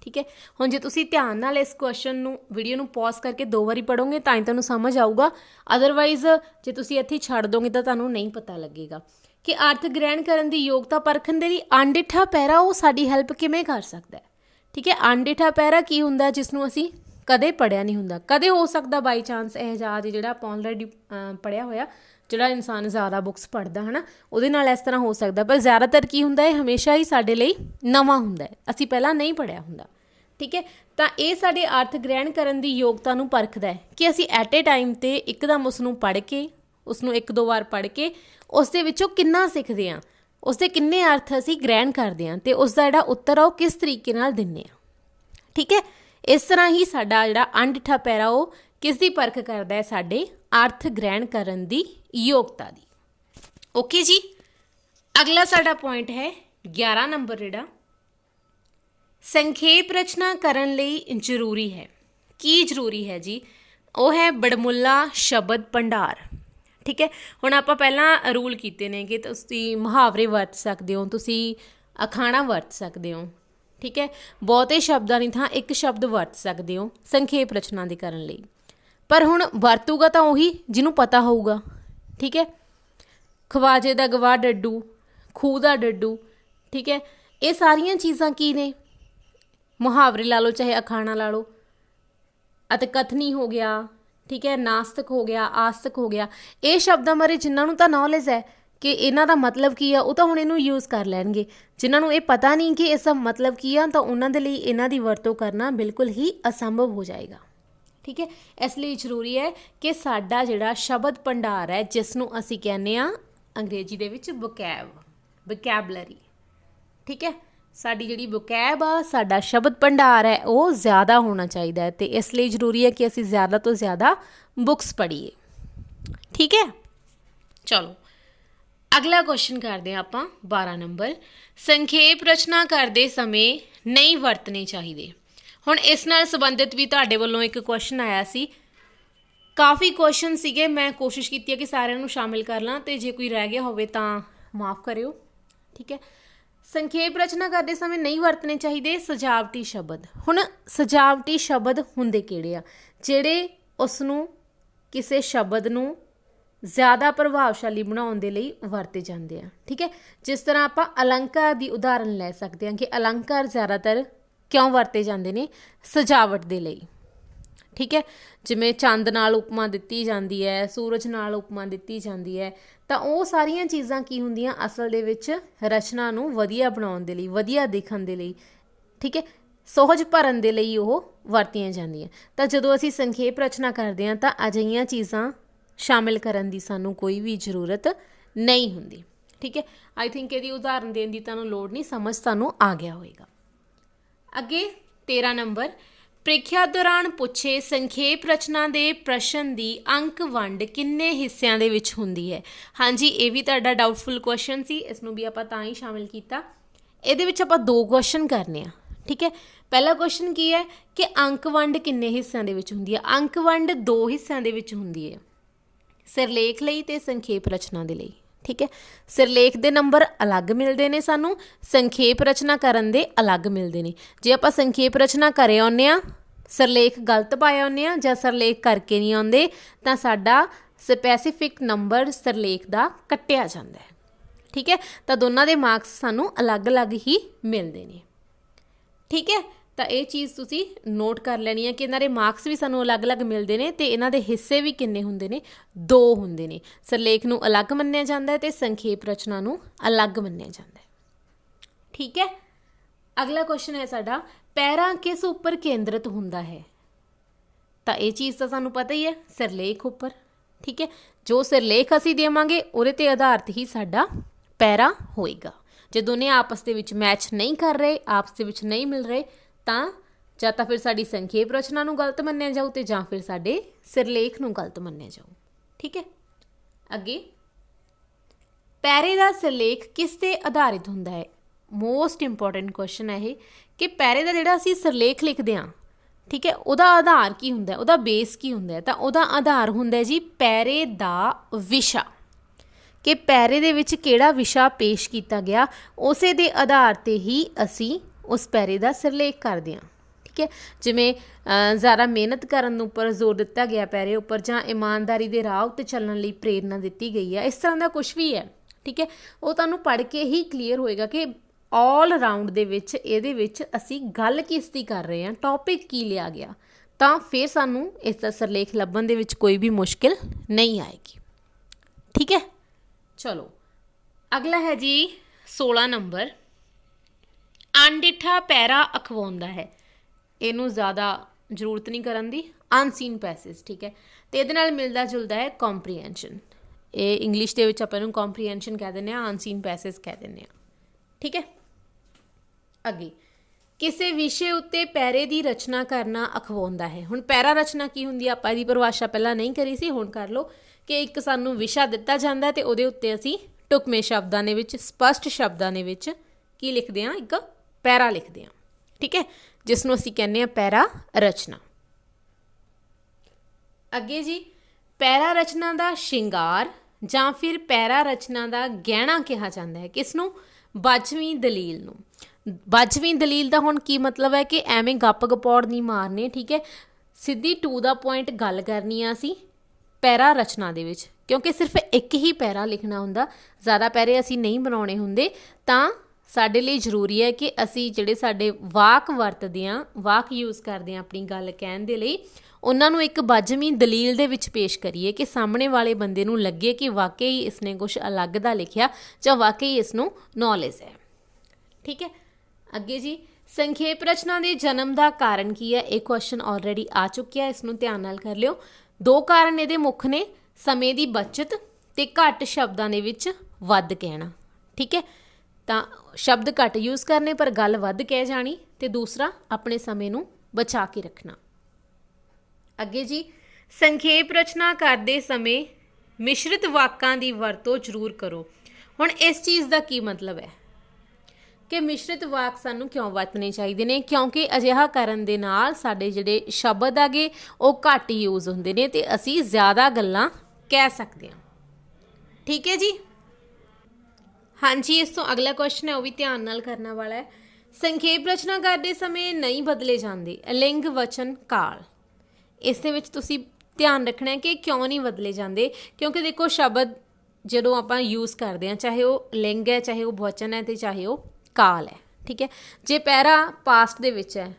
ਠੀਕ ਹੈ? ਹੁਣ ਜੇ ਤੁਸੀਂ ਧਿਆਨ ਨਾਲ ਇਸ ਕੁਐਸਚਨ ਨੂੰ ਵੀਡੀਓ ਨੂੰ ਪੌਜ਼ ਕਰਕੇ ਦੋ ਵਾਰੀ ਪੜੋਗੇ ਤਾਂ ਹੀ ਤੁਹਾਨੂੰ ਸਮਝ ਆਊਗਾ। ਅਦਰਵਾਈਜ਼ ਜੇ ਤੁਸੀਂ ਇੱਥੇ ਛੱਡ ਦੋਗੇ ਤਾਂ ਤੁਹਾਨੂੰ ਨਹੀਂ ਪਤਾ ਲੱਗੇਗਾ। ਕਿ ਅਰਥ ਗ੍ਰਹਿਣ ਕਰਨ ਦੀ ਯੋਗਤਾ ਪਰਖਣ ਦੇ ਲਈ ਅਣਡਿੱਠਾ ਪੈਰਾ ਉਹ ਸਾਡੀ ਹੈਲਪ ਕਿਵੇਂ ਕਰ ਸਕਦਾ ਹੈ? ਠੀਕ ਹੈ? ਅਣਡਿੱਠਾ ਪੈਰਾ ਕੀ ਹੁੰਦਾ ਜਿਸ ਨੂੰ ਅਸੀਂ ਕਦੇ ਪੜਿਆ ਨਹੀਂ ਹੁੰਦਾ? ਕਦੇ ਹੋ ਸਕਦਾ ਬਾਈ ਚਾਂਸ ਇਹ ਜਹਾਜ਼ ਜਿਹੜਾ ਆਪਾਂ ਆਲਰੇਡੀ ਪੜਿਆ ਹੋਇਆ ਜਿਹੜਾ ਇਨਸਾਨ ਜ਼ਿਆਦਾ ਬੁੱਕਸ ਪੜ੍ਹਦਾ, ਹਨਾ, ਉਹਦੇ ਨਾਲ ਇਸ ਤਰ੍ਹਾਂ ਹੋ ਸਕਦਾ। ਪਰ ਜ਼ਿਆਦਾਤਰ ਕੀ ਹੁੰਦਾ ਹੈ ਹਮੇਸ਼ਾ ਹੀ ਸਾਡੇ ਲਈ ਨਵਾਂ ਹੁੰਦਾ ਹੈ। ਅਸੀਂ ਪਹਿਲਾਂ ਨਹੀਂ ਪੜਿਆ ਹੁੰਦਾ, ਠੀਕ ਹੈ? ਤਾਂ ਇਹ ਸਾਡੇ ਅਰਥ ਗ੍ਰਹਿਣ ਕਰਨ ਦੀ ਯੋਗਤਾ ਨੂੰ ਪਰਖਦਾ ਹੈ ਕਿ ਅਸੀਂ ਐਟ ਏ ਟਾਈਮ ਤੇ ਇੱਕਦਮ ਉਸ ਨੂੰ ਪੜ੍ਹ ਕੇ ਉਸ ਨੂੰ ਇੱਕ ਦੋ ਵਾਰ ਪੜ੍ਹ ਕੇ ਉਸ ਦੇ ਵਿੱਚੋਂ ਕਿੰਨਾ ਸਿੱਖਦੇ ਹਾਂ ਉਸ ਦੇ ਕਿੰਨੇ ਅਰਥ ਅਸੀਂ ਗ੍ਰਹਿਣ ਕਰਦੇ ਹਾਂ ਤੇ ਉਸ ਦਾ ਜਿਹੜਾ ਉੱਤਰ ਆ ਉਹ ਕਿਸ ਤਰੀਕੇ ਨਾਲ ਦਿੰਨੇ ਆ ਠੀਕ ਹੈ? ਇਸ ਤਰ੍ਹਾਂ ਹੀ ਸਾਡਾ ਜਿਹੜਾ ਅਣਡਿੱਠਾ ਪੈਰਾ ਉਹ ਕਿਸ ਦੀ ਪਰਖ ਕਰਦਾ ਹੈ ਸਾਡੇ ਅਰਥ ਗ੍ਰਹਿਣ ਕਰਨ ਦੀ ਯੋਗਤਾ ਦੀ? ਓਕੇ ਜੀ। ਅਗਲਾ ਸਾਡਾ ਪੁਆਇੰਟ ਹੈ 11 ਨੰਬਰ ਜਿਹੜਾ। ਸੰਖੇਪ ਰਚਨਾ ਕਰਨ ਲਈ ਜ਼ਰੂਰੀ ਹੈ। ਕੀ ਜ਼ਰੂਰੀ ਹੈ ਜੀ? ਉਹ ਹੈ ਬੜਮੁੱਲਾ ਸ਼ਬਦ ਭੰਡਾਰ। ਠੀਕ ਹੈ? ਹੁਣ ਆਪਾਂ ਪਹਿਲਾਂ ਰੂਲ ਕੀਤੇ ਨੇ ਕਿ ਤੁਸੀਂ ਮੁਹਾਵਰੇ ਵਰਤ ਸਕਦੇ ਹੋ, ਤੁਸੀਂ ਅਖਾਣਾ ਵਰਤ ਸਕਦੇ ਹੋ। ਠੀਕ ਹੈ? ਬਹੁਤੇ ਸ਼ਬਦਾਂ ਦੀ ਥਾਂ ਇੱਕ ਸ਼ਬਦ ਵਰਤ ਸਕਦੇ ਹੋ ਸੰਖੇਪ ਰਚਨਾ ਦੇ ਕਰਨ ਲਈ। ਪਰ ਹੁਣ ਵਰਤੂਗਾ ਤਾਂ ਉਹੀ ਜਿਹਨੂੰ ਪਤਾ ਹੋਊਗਾ, ਠੀਕ ਹੈ? ਖਵਾਜੇ ਦਾ ਗਵਾਹ ਡੱਡੂ, ਖੂਹ ਦਾ ਡੱਡੂ, ਠੀਕ ਹੈ? ਇਹ ਸਾਰੀਆਂ ਚੀਜ਼ਾਂ ਕੀ ਨੇ? ਮੁਹਾਵਰੇ ਲਾ ਲਓ, ਚਾਹੇ ਅਖਾਣਾ ਲਾ ਲਓ। ਅਤੇ ਕਥਨੀ ਹੋ ਗਿਆ, ਠੀਕ ਹੈ? ਨਾਸਤਕ ਹੋ ਗਿਆ, ਆਸਤਕ ਹੋ ਗਿਆ। ਇਹ ਸ਼ਬਦਾਂ ਬਾਰੇ ਜਿਨ੍ਹਾਂ ਨੂੰ ਤਾਂ ਨੌਲੇਜ ਹੈ ਕਿ ਇਹਨਾਂ ਦਾ ਮਤਲਬ ਕੀ ਆ, ਉਹ ਤਾਂ ਹੁਣ ਇਹਨੂੰ ਯੂਜ਼ ਕਰ ਲੈਣਗੇ। ਜਿਨ੍ਹਾਂ ਨੂੰ ਇਹ ਪਤਾ ਨਹੀਂ ਕਿ ਇਸ ਦਾ ਮਤਲਬ ਕੀ ਆ, ਤਾਂ ਉਹਨਾਂ ਦੇ ਲਈ ਇਹਨਾਂ ਦੀ ਵਰਤੋਂ ਕਰਨਾ ਬਿਲਕੁਲ ਹੀ ਅਸੰਭਵ ਹੋ ਜਾਏਗਾ। ਠੀਕ ਹੈ? ਇਸ ਲਈ ਜ਼ਰੂਰੀ ਹੈ ਕਿ ਸਾਡਾ ਜਿਹੜਾ ਸ਼ਬਦ ਭੰਡਾਰ ਹੈ ਜਿਸ ਨੂੰ ਅਸੀਂ ਕਹਿੰਦੇ ਆ ਅੰਗਰੇਜ਼ੀ ਦੇ ਵਿੱਚ ਵੋਕੈਬ ਵੋਕੈਬਲਰੀ ਠੀਕ ਹੈ? ਸਾਡੀ ਜਿਹੜੀ ਵੋਕੈਬ ਆ, ਸਾਡਾ ਸ਼ਬਦ ਭੰਡਾਰ ਹੈ, ਉਹ ਜ਼ਿਆਦਾ ਹੋਣਾ ਚਾਹੀਦਾ ਹੈ ਤੇ ਇਸ ਲਈ ਜ਼ਰੂਰੀ ਹੈ ਕਿ ਅਸੀਂ ਜ਼ਿਆਦਾ ਤੋਂ ਜ਼ਿਆਦਾ ਬੁੱਕਸ ਪੜ੍ਹੀਏ। ਠੀਕ ਹੈ? ਚਲੋ, ਅਗਲਾ ਕੁਐਸਚਨ ਕਰਦੇ ਹਾਂ ਆਪਾਂ 12 ਨੰਬਰ। ਸੰਖੇਪ ਰਚਨਾ ਕਰਦੇ ਸਮੇਂ ਨਹੀਂ ਵਰਤਣੇ ਚਾਹੀਦੇ। ਹੁਣ ਇਸ ਨਾਲ ਸੰਬੰਧਿਤ ਵੀ ਤੁਹਾਡੇ ਵੱਲੋਂ ਇੱਕ ਕੁਐਸਚਨ ਆਇਆ ਸੀ। ਕਾਫੀ ਕੁਐਸਚਨ ਸੀਗੇ, ਮੈਂ ਕੋਸ਼ਿਸ਼ ਕੀਤੀ ਹੈ ਕਿ ਸਾਰਿਆਂ ਨੂੰ ਸ਼ਾਮਿਲ ਕਰ ਲਾਂ ਤੇ ਜੇ ਕੋਈ ਰਹਿ ਗਿਆ ਹੋਵੇ ਤਾਂ ਮਾਫ ਕਰਿਓ, ਠੀਕ ਹੈ। ਸੰਖੇਪ ਰਚਨਾ ਕਰਦੇ ਸਮੇਂ ਨਹੀਂ ਵਰਤਣੇ ਚਾਹੀਦੇ, ਸਜਾਵਟੀ ਸ਼ਬਦ। ਹੁਣ ਸਜਾਵਟੀ ਸ਼ਬਦ ਹੁੰਦੇ ਕਿਹੜੇ ਆ? ਜਿਹੜੇ ਉਸ ਨੂੰ ਕਿਸੇ ਸ਼ਬਦ ਨੂੰ ਜ਼ਿਆਦਾ ਪ੍ਰਭਾਵਸ਼ਾਲੀ ਬਣਾਉਣ ਦੇ ਲਈ ਵਰਤੇ ਜਾਂਦੇ ਆ, ਠੀਕ ਹੈ। ਜਿਸ ਤਰ੍ਹਾਂ ਆਪਾਂ ਅਲੰਕਾਰ ਦੀ ਉਦਾਹਰਨ ਲੈ ਸਕਦੇ ਹਾਂ ਕਿ ਅਲੰਕਾਰ ਜ਼ਿਆਦਾਤਰ ਕਿਉਂ ਵਰਤੇ ਜਾਂਦੇ ਨੇ ਸਜਾਵਟ ਦੇ ਲਈ। ਠੀਕ ਹੈ? ਜਿਵੇਂ ਚੰਦ ਨਾਲ ਉਪਮਾ ਦਿੱਤੀ ਜਾਂਦੀ ਹੈ, ਸੂਰਜ ਨਾਲ ਉਪਮਾ ਦਿੱਤੀ ਜਾਂਦੀ ਹੈ, ਤਾਂ ਉਹ ਸਾਰੀਆਂ ਚੀਜ਼ਾਂ ਕੀ ਹੁੰਦੀਆਂ? ਅਸਲ ਦੇ ਵਿੱਚ ਰਚਨਾ ਨੂੰ ਵਧੀਆ ਬਣਾਉਣ ਦੇ ਲਈ, ਵਧੀਆ ਦਿਖਣ ਦੇ ਲਈ। ਠੀਕ ਹੈ? ਸੋਹਜ ਭਰਨ ਦੇ ਲਈ ਉਹ ਵਰਤੀਆਂ ਜਾਂਦੀਆਂ। ਤਾਂ ਜਦੋਂ ਅਸੀਂ ਸੰਖੇਪ ਰਚਨਾ ਕਰਦੇ ਹਾਂ, ਤਾਂ ਅਜਿਹੀਆਂ ਚੀਜ਼ਾਂ ਸ਼ਾਮਿਲ ਕਰਨ ਦੀ ਸਾਨੂੰ ਕੋਈ ਵੀ ਜ਼ਰੂਰਤ ਨਹੀਂ ਹੁੰਦੀ। ਠੀਕ ਹੈ? ਆਈ ਥਿੰਕ ਇਹਦੀ ਉਦਾਹਰਨ ਦੇਣ ਦੀ ਤੁਹਾਨੂੰ ਲੋੜ ਨਹੀਂ, ਸਮਝ ਤੁਹਾਨੂੰ ਆ ਗਿਆ ਹੋਵੇਗਾ ਅੱਗੇ 13 ਨੰਬਰ, ਪ੍ਰੀਖਿਆ ਦੌਰਾਨ ਪੁੱਛੇ ਸੰਖੇਪ ਰਚਨਾ ਦੇ ਪ੍ਰਸ਼ਨ ਦੀ ਅੰਕ ਵੰਡ ਕਿੰਨੇ ਹਿੱਸਿਆਂ ਦੇ ਵਿੱਚ ਹੁੰਦੀ ਹੈ? ਹਾਂਜੀ, ਇਹ ਵੀ ਤੁਹਾਡਾ ਡਾਊਟਫੁਲ ਕੁਐਸਚਨ ਸੀ ਇਸ ਨੂੰ ਵੀ ਆਪਾਂ ਤਾਂ ਹੀ ਸ਼ਾਮਿਲ ਕੀਤਾ। ਇਹਦੇ ਵਿੱਚ ਆਪਾਂ ਦੋ ਕੁਐਸਚਨ ਕਰਨੇ ਆ, ਠੀਕ ਹੈ? ਪਹਿਲਾ ਕੁਐਸਚਨ ਕੀ ਹੈ? ਕਿ ਅੰਕ ਵੰਡ ਕਿੰਨੇ ਹਿੱਸਿਆਂ ਦੇ ਵਿੱਚ ਹੁੰਦੀ ਹੈ? ਅੰਕ ਵੰਡ ਦੋ ਹਿੱਸਿਆਂ ਦੇ ਵਿੱਚ ਹੁੰਦੀ ਹੈ। ਸਿਰਲੇਖ ਲਈ ਤੇ ਸੰਖੇਪ ਰਚਨਾ ਦੇ ਲਈ। ਠੀਕ ਹੈ? ਸਿਰਲੇਖ ਦੇ ਨੰਬਰ ਅਲੱਗ ਮਿਲਦੇ ਨੇ ਸਾਨੂੰ, ਸੰਖੇਪ ਰਚਨਾ ਕਰਨ ਦੇ ਅਲੱਗ ਮਿਲਦੇ ਨੇ। ਜੇ ਆਪਾਂ ਸੰਖੇਪ ਰਚਨਾ ਕਰੇ ਆਉਂਦੇ ਆ ਸਿਰਲੇਖ ਗਲਤ ਪਾਏ ਆਉਂਦੇ ਆ ਜਾਂ ਸਿਰਲੇਖ ਕਰਕੇ ਨਹੀਂ ਆਉਂਦੇ, ਤਾਂ ਸਾਡਾ ਸਪੈਸੀਫਿਕ ਨੰਬਰ ਸਿਰਲੇਖ ਦਾ ਕੱਟਿਆ ਜਾਂਦਾ ਹੈ। ਠੀਕ ਹੈ? ਤਾਂ ਦੋਨਾਂ ਦੇ ਮਾਰਕਸ ਸਾਨੂੰ ਅਲੱਗ-ਅਲੱਗ ਹੀ ਮਿਲਦੇ ਨੇ। ਠੀਕ ਹੈ? ਤਾਂ ਇਹ ਚੀਜ਼ ਤੁਸੀਂ ਨੋਟ ਕਰ ਲੈਣੀ ਹੈ ਕਿ ਇਹਨਾਂ ਦੇ ਮਾਰਕਸ ਵੀ ਸਾਨੂੰ ਅਲੱਗ-ਅਲੱਗ ਮਿਲਦੇ ਨੇ ਤੇ ਇਹਨਾਂ ਦੇ ਹਿੱਸੇ ਵੀ ਕਿੰਨੇ ਹੁੰਦੇ ਨੇ? ਦੋ ਹੁੰਦੇ ਨੇ। ਸਿਰਲੇਖ ਨੂੰ ਅਲੱਗ ਮੰਨਿਆ ਜਾਂਦਾ ਹੈ ਤੇ ਸੰਖੇਪ ਰਚਨਾ ਨੂੰ ਅਲੱਗ ਮੰਨਿਆ ਜਾਂਦਾ ਹੈ। ਠੀਕ ਹੈ? ਅਗਲਾ ਕੁਐਸਚਨ ਹੈ ਸਾਡਾ, ਪੈਰਾ ਕਿਸ ਉੱਪਰ ਕੇਂਦਰਿਤ ਹੁੰਦਾ ਹੈ? ਤਾਂ ਇਹ ਚੀਜ਼ ਤਾਂ ਸਾਨੂੰ ਪਤਾ ਹੀ ਹੈ, ਸਿਰਲੇਖ ਉੱਪਰ। ਠੀਕ ਹੈ? ਜੋ ਸਿਰਲੇਖ ਅਸੀਂ ਦੇਵਾਂਗੇ, ਉਹਦੇ ਤੇ ਆਧਾਰਿਤ ਹੀ ਸਾਡਾ ਪੈਰਾ ਹੋਏਗਾ। ਜੇ ਦੋਨੇ ਆਪਸ ਦੇ ਵਿੱਚ ਮੈਚ ਨਹੀਂ ਕਰ ਰਹੇ, ਆਪਸ ਦੇ ਵਿੱਚ ਨਹੀਂ ਮਿਲ ਰਹੇ ਤਾਂ ਜਾਂ ਤਾਂ ਫਿਰ ਸਾਡੀ ਸੰਖੇਪ ਰਚਨਾ ਨੂੰ ਗਲਤ ਮੰਨਿਆ ਜਾਊ ਤੇ ਜਾਂ ਫਿਰ ਸਾਡੇ ਸਿਰਲੇਖ ਨੂੰ ਗਲਤ ਮੰਨਿਆ ਜਾਊ। ਠੀਕ ਹੈ? ਅੱਗੇ। ਪੈਰੇ ਦਾ ਸਿਰਲੇਖ ਕਿਸ ਤੇ ਆਧਾਰਿਤ ਹੁੰਦਾ ਹੈ? ਮੋਸਟ ਇੰਪੋਰਟੈਂਟ ਕੁਐਸਚਨ ਹੈ ਇਹ ਕਿ ਪੈਰੇ ਦਾ ਜਿਹੜਾ ਅਸੀਂ ਸਿਰਲੇਖ ਲਿਖਦੇ ਹਾਂ, ਠੀਕ ਹੈ, ਉਹਦਾ ਆਧਾਰ ਕੀ ਹੁੰਦਾ ਹੈ? ਉਹਦਾ ਬੇਸ ਕੀ ਹੁੰਦਾ ਹੈ? ਤਾਂ ਉਹਦਾ ਆਧਾਰ ਹੁੰਦਾ ਹੈ ਜੀ ਪੈਰੇ ਦਾ ਵਿਸ਼ਾ। ਕਿ ਪੈਰੇ ਦੇ ਵਿੱਚ ਕਿਹੜਾ ਵਿਸ਼ਾ ਪੇਸ਼ ਕੀਤਾ ਗਿਆ, ਉਸੇ ਦੇ ਆਧਾਰ ਤੇ ਹੀ ਅਸੀਂ ਉਸ ਪੈਰੇ ਦਾ ਸਿਰਲੇਖ ਕਰਦੇ ਹਾਂ, ਠੀਕ ਹੈ? ਜਿਵੇਂ ਜ਼ਿਆਦਾ ਮਿਹਨਤ ਕਰਨ ਉੱਪਰ ਜ਼ੋਰ ਦਿੱਤਾ ਗਿਆ ਪੈਰੇ ਉੱਪਰ ਜਾਂ ਇਮਾਨਦਾਰੀ ਦੇ ਰਾਹ ਉੱਤੇ ਚੱਲਣ ਲਈ ਪ੍ਰੇਰਣਾ ਦਿੱਤੀ ਗਈ ਹੈ, ਇਸ ਤਰ੍ਹਾਂ ਦਾ ਕੁਝ ਵੀ ਹੈ, ਠੀਕ ਹੈ? ਉਹ ਤੁਹਾਨੂੰ ਪੜ੍ਹ ਕੇ ਹੀ ਕਲੀਅਰ ਹੋਏਗਾ ਕਿ ਆਲ ਰਾਊਂਡ ਦੇ ਵਿੱਚ, ਇਹਦੇ ਵਿੱਚ ਅਸੀਂ ਗੱਲ ਕਿਸ ਦੀ ਕਰ ਰਹੇ ਹਾਂ ਟੌਪਿਕ ਕੀ ਲਿਆ ਗਿਆ, ਤਾਂ ਫਿਰ ਸਾਨੂੰ ਇਸ ਦਾ ਸਿਰਲੇਖ ਲੱਭਣ ਦੇ ਵਿੱਚ ਕੋਈ ਵੀ ਮੁਸ਼ਕਿਲ ਨਹੀਂ ਆਏਗੀ, ਠੀਕ ਹੈ? ਚਲੋ, ਅਗਲਾ ਹੈ ਜੀ 16 ਨੰਬਰ। ਅਣਡਿੱਠਾ ਪੈਰਾ ਅਖਵਾਉਂਦਾ ਹੈ। ਇਹਨੂੰ ਜ਼ਿਆਦਾ ਜ਼ਰੂਰਤ ਨਹੀਂ ਕਰਨ ਦੀ। ਅਨਸੀਨ ਪੈਸੇਜ ਠੀਕ ਹੈ। ਤੇ ਇਹਦੇ ਨਾਲ ਮਿਲਦਾ ਜੁਲਦਾ ਹੈ ਕੰਪਰੀਹੈਂਸ਼ਨ ਇਹ ਇੰਗਲਿਸ਼ ਦੇ ਵਿੱਚ ਆਪਾਂ ਇਹਨੂੰ ਕੰਪਰੀਹੈਂਸ਼ਨ ਕਹਿ ਦਿੰਦੇ ਆ ਅਨਸੀਨ ਪੈਸੇਜ ਕਹਿ ਦਿੰਦੇ ਆ ਠੀਕ ਹੈ। ਅੱਗੇ। ਕਿਸੇ ਵਿਸ਼ੇ ਉੱਤੇ ਪੈਰੇ ਦੀ ਰਚਨਾ ਕਰਨਾ ਅਖਵਾਉਂਦਾ ਹੈ। ਹੁਣ ਪੈਰਾ ਰਚਨਾ ਕੀ ਹੁੰਦੀ ਆ? ਆਪਾਂ ਇਹਦੀ ਪਰਿਭਾਸ਼ਾ ਪਹਿਲਾਂ ਨਹੀਂ ਕਰੀ ਸੀ, ਹੁਣ ਕਰ ਲਓ ਕਿ ਇੱਕ ਸਾਨੂੰ ਵਿਸ਼ਾ ਦਿੱਤਾ ਜਾਂਦਾ ਹੈ ਤੇ ਉਹਦੇ ਉੱਤੇ ਅਸੀਂ ਟੁਕਮੇ ਸ਼ਬਦਾਂ ਦੇ ਵਿੱਚ, ਸਪਸ਼ਟ ਸ਼ਬਦਾਂ ਦੇ ਵਿੱਚ ਕੀ ਲਿਖਦੇ ਹਾਂ? ਇੱਕ ਪੈਰਾ ਲਿਖਦੇ ਹਾਂ, ਠੀਕ ਹੈ? ਜਿਸ ਨੂੰ ਅਸੀਂ ਕਹਿੰਦੇ ਹਾਂ ਪੈਰਾ ਰਚਨਾ। ਅੱਗੇ ਜੀ, ਪੈਰਾ ਰਚਨਾ ਦਾ ਸ਼ਿੰਗਾਰ ਜਾਂ ਫਿਰ ਪੈਰਾ ਰਚਨਾ ਦਾ ਗਹਿਣਾ ਕਿਹਾ ਜਾਂਦਾ ਹੈ ਕਿਸ ਨੂੰ ਬਾਜਵੀਂ ਦਲੀਲ ਨੂੰ। ਬਾਜਵੀਂ ਦਲੀਲ ਦਾ ਹੁਣ ਕੀ ਮਤਲਬ ਹੈ ਕਿ ਐਵੇਂ ਗੱਪ ਗਪੌੜ ਨਹੀਂ ਮਾਰਨੇ, ਠੀਕ ਹੈ? ਸਿੱਧੀ ਟੂ ਦਾ ਪੁਆਇੰਟ ਗੱਲ ਕਰਨੀ ਆ ਅਸੀਂ ਪੈਰਾ ਰਚਨਾ ਦੇ ਵਿੱਚ, ਕਿਉਂਕਿ ਸਿਰਫ ਇੱਕ ਹੀ ਪੈਰਾ ਲਿਖਣਾ ਹੁੰਦਾ, ਜ਼ਿਆਦਾ ਪੈਰੇ ਅਸੀਂ ਨਹੀਂ ਬਣਾਉਣੇ ਹੁੰਦੇ, ਤਾਂ ਸਾਡੇ ਲਈ ਜ਼ਰੂਰੀ ਹੈ ਕਿ ਅਸੀਂ ਜਿਹੜੇ ਸਾਡੇ ਵਾਕ ਵਰਤਦੇ ਆ ਵਾਕ ਯੂਜ਼ ਕਰਦੇ ਆ ਆਪਣੀ ਗੱਲ ਕਹਿਣ ਦੇ ਲਈ, ਉਹਨਾਂ ਨੂੰ ਇੱਕ ਬਾਜਵੀਂ ਦਲੀਲ ਦੇ ਵਿੱਚ ਪੇਸ਼ ਕਰੀਏ ਕਿ ਸਾਹਮਣੇ ਵਾਲੇ ਬੰਦੇ ਨੂੰ ਲੱਗੇ ਕਿ ਵਾਕਈ ਇਸਨੇ ਕੁਝ ਅਲੱਗ ਦਾ ਲਿਖਿਆ ਜਾਂ ਵਾਕਈ ਇਸ ਨੂੰ ਨੌਲੇਜ ਹੈ। ਠੀਕ ਹੈ? ਅੱਗੇ ਜੀ, ਸੰਖੇਪ ਰਚਨਾ ਦੇ ਜਨਮ ਦਾ ਕਾਰਨ ਕੀ ਹੈ? ਇਹ ਕੁਐਸਚਨ ਆਲਰੇਡੀ ਆ ਚੁੱਕਿਆ ਇਸ ਨੂੰ ਧਿਆਨ ਨਾਲ ਕਰ ਲਿਓ। ਦੋ ਕਾਰਨ ਇਹਦੇ ਮੁੱਖ ਨੇ, ਸਮੇਂ ਦੀ ਬਚਤ ਤੇ ਘੱਟ ਸ਼ਬਦਾਂ ਦੇ ਵਿੱਚ ਵੱਧ ਕਹਿਣਾ। ਠੀਕ ਹੈ? ਤਾਂ ਸ਼ਬਦ ਘੱਟ ਯੂਜ਼ ਕਰਨੇ, ਪਰ ਗੱਲ ਵੱਧ ਕਹਿ ਜਾਣੀ ਤੇ ਦੂਸਰਾ ਆਪਣੇ ਸਮੇਂ ਨੂੰ ਬਚਾ ਕੇ ਰੱਖਣਾ। ਅੱਗੇ ਜੀ, ਸੰਖੇਪ ਰਚਨਾ ਕਰਦੇ ਸਮੇਂ ਮਿਸ਼ਰਿਤ ਵਾਕਾਂ ਦੀ ਵਰਤੋਂ ਜ਼ਰੂਰ ਕਰੋ। ਹੁਣ ਇਸ ਚੀਜ਼ ਦਾ ਕੀ ਮਤਲਬ ਹੈ? ਕਿ ਮਿਸ਼ਰਿਤ ਵਾਕ ਸਾਨੂੰ ਕਿਉਂ ਵਰਤਣੇ ਚਾਹੀਦੇ ਨੇ? ਕਿਉਂਕਿ ਅਜਿਹਾ ਕਰਨ ਦੇ ਨਾਲ ਸਾਡੇ ਜਿਹੜੇ ਸ਼ਬਦ ਆਗੇ, ਉਹ ਘੱਟ ਯੂਜ਼ ਹੁੰਦੇ ਨੇ ਤੇ ਅਸੀਂ ਜ਼ਿਆਦਾ ਗੱਲਾਂ ਕਹਿ ਸਕਦੇ ਹਾਂ। ਠੀਕ ਹੈ ਜੀ? ਹਾਂਜੀ, ਇਸ ਤੋਂ ਅਗਲਾ ਕੁਐਸਚਨ ਹੈ, ਉਹ ਵੀ ਧਿਆਨ ਨਾਲ ਕਰਨ ਵਾਲਾ ਹੈ। ਸੰਖੇਪ ਰਚਨਾ ਕਰਦੇ ਸਮੇਂ ਨਹੀਂ ਬਦਲੇ ਜਾਂਦੇ। ਲਿੰਗ ਵਚਨ ਕਾਲ। ਇਸ ਦੇ ਵਿੱਚ ਤੁਸੀਂ ਧਿਆਨ ਰੱਖਣਾ ਹੈ ਕਿ ਕਿਉਂ ਨਹੀਂ ਬਦਲੇ ਜਾਂਦੇ। ਕਿਉਂਕਿ ਦੇਖੋ, ਸ਼ਬਦ ਜਦੋਂ ਆਪਾਂ ਯੂਜ਼ ਕਰਦੇ ਹਾਂ, ਚਾਹੇ ਉਹ ਲਿੰਗ ਹੈ, ਚਾਹੇ ਉਹ ਵਚਨ ਹੈ ਤੇ ਚਾਹੇ ਉਹ ਕਾਲ ਹੈ। ਠੀਕ ਹੈ? ਜੇ ਪੈਰਾ ਪਾਸਟ ਦੇ ਵਿੱਚ ਹੈ,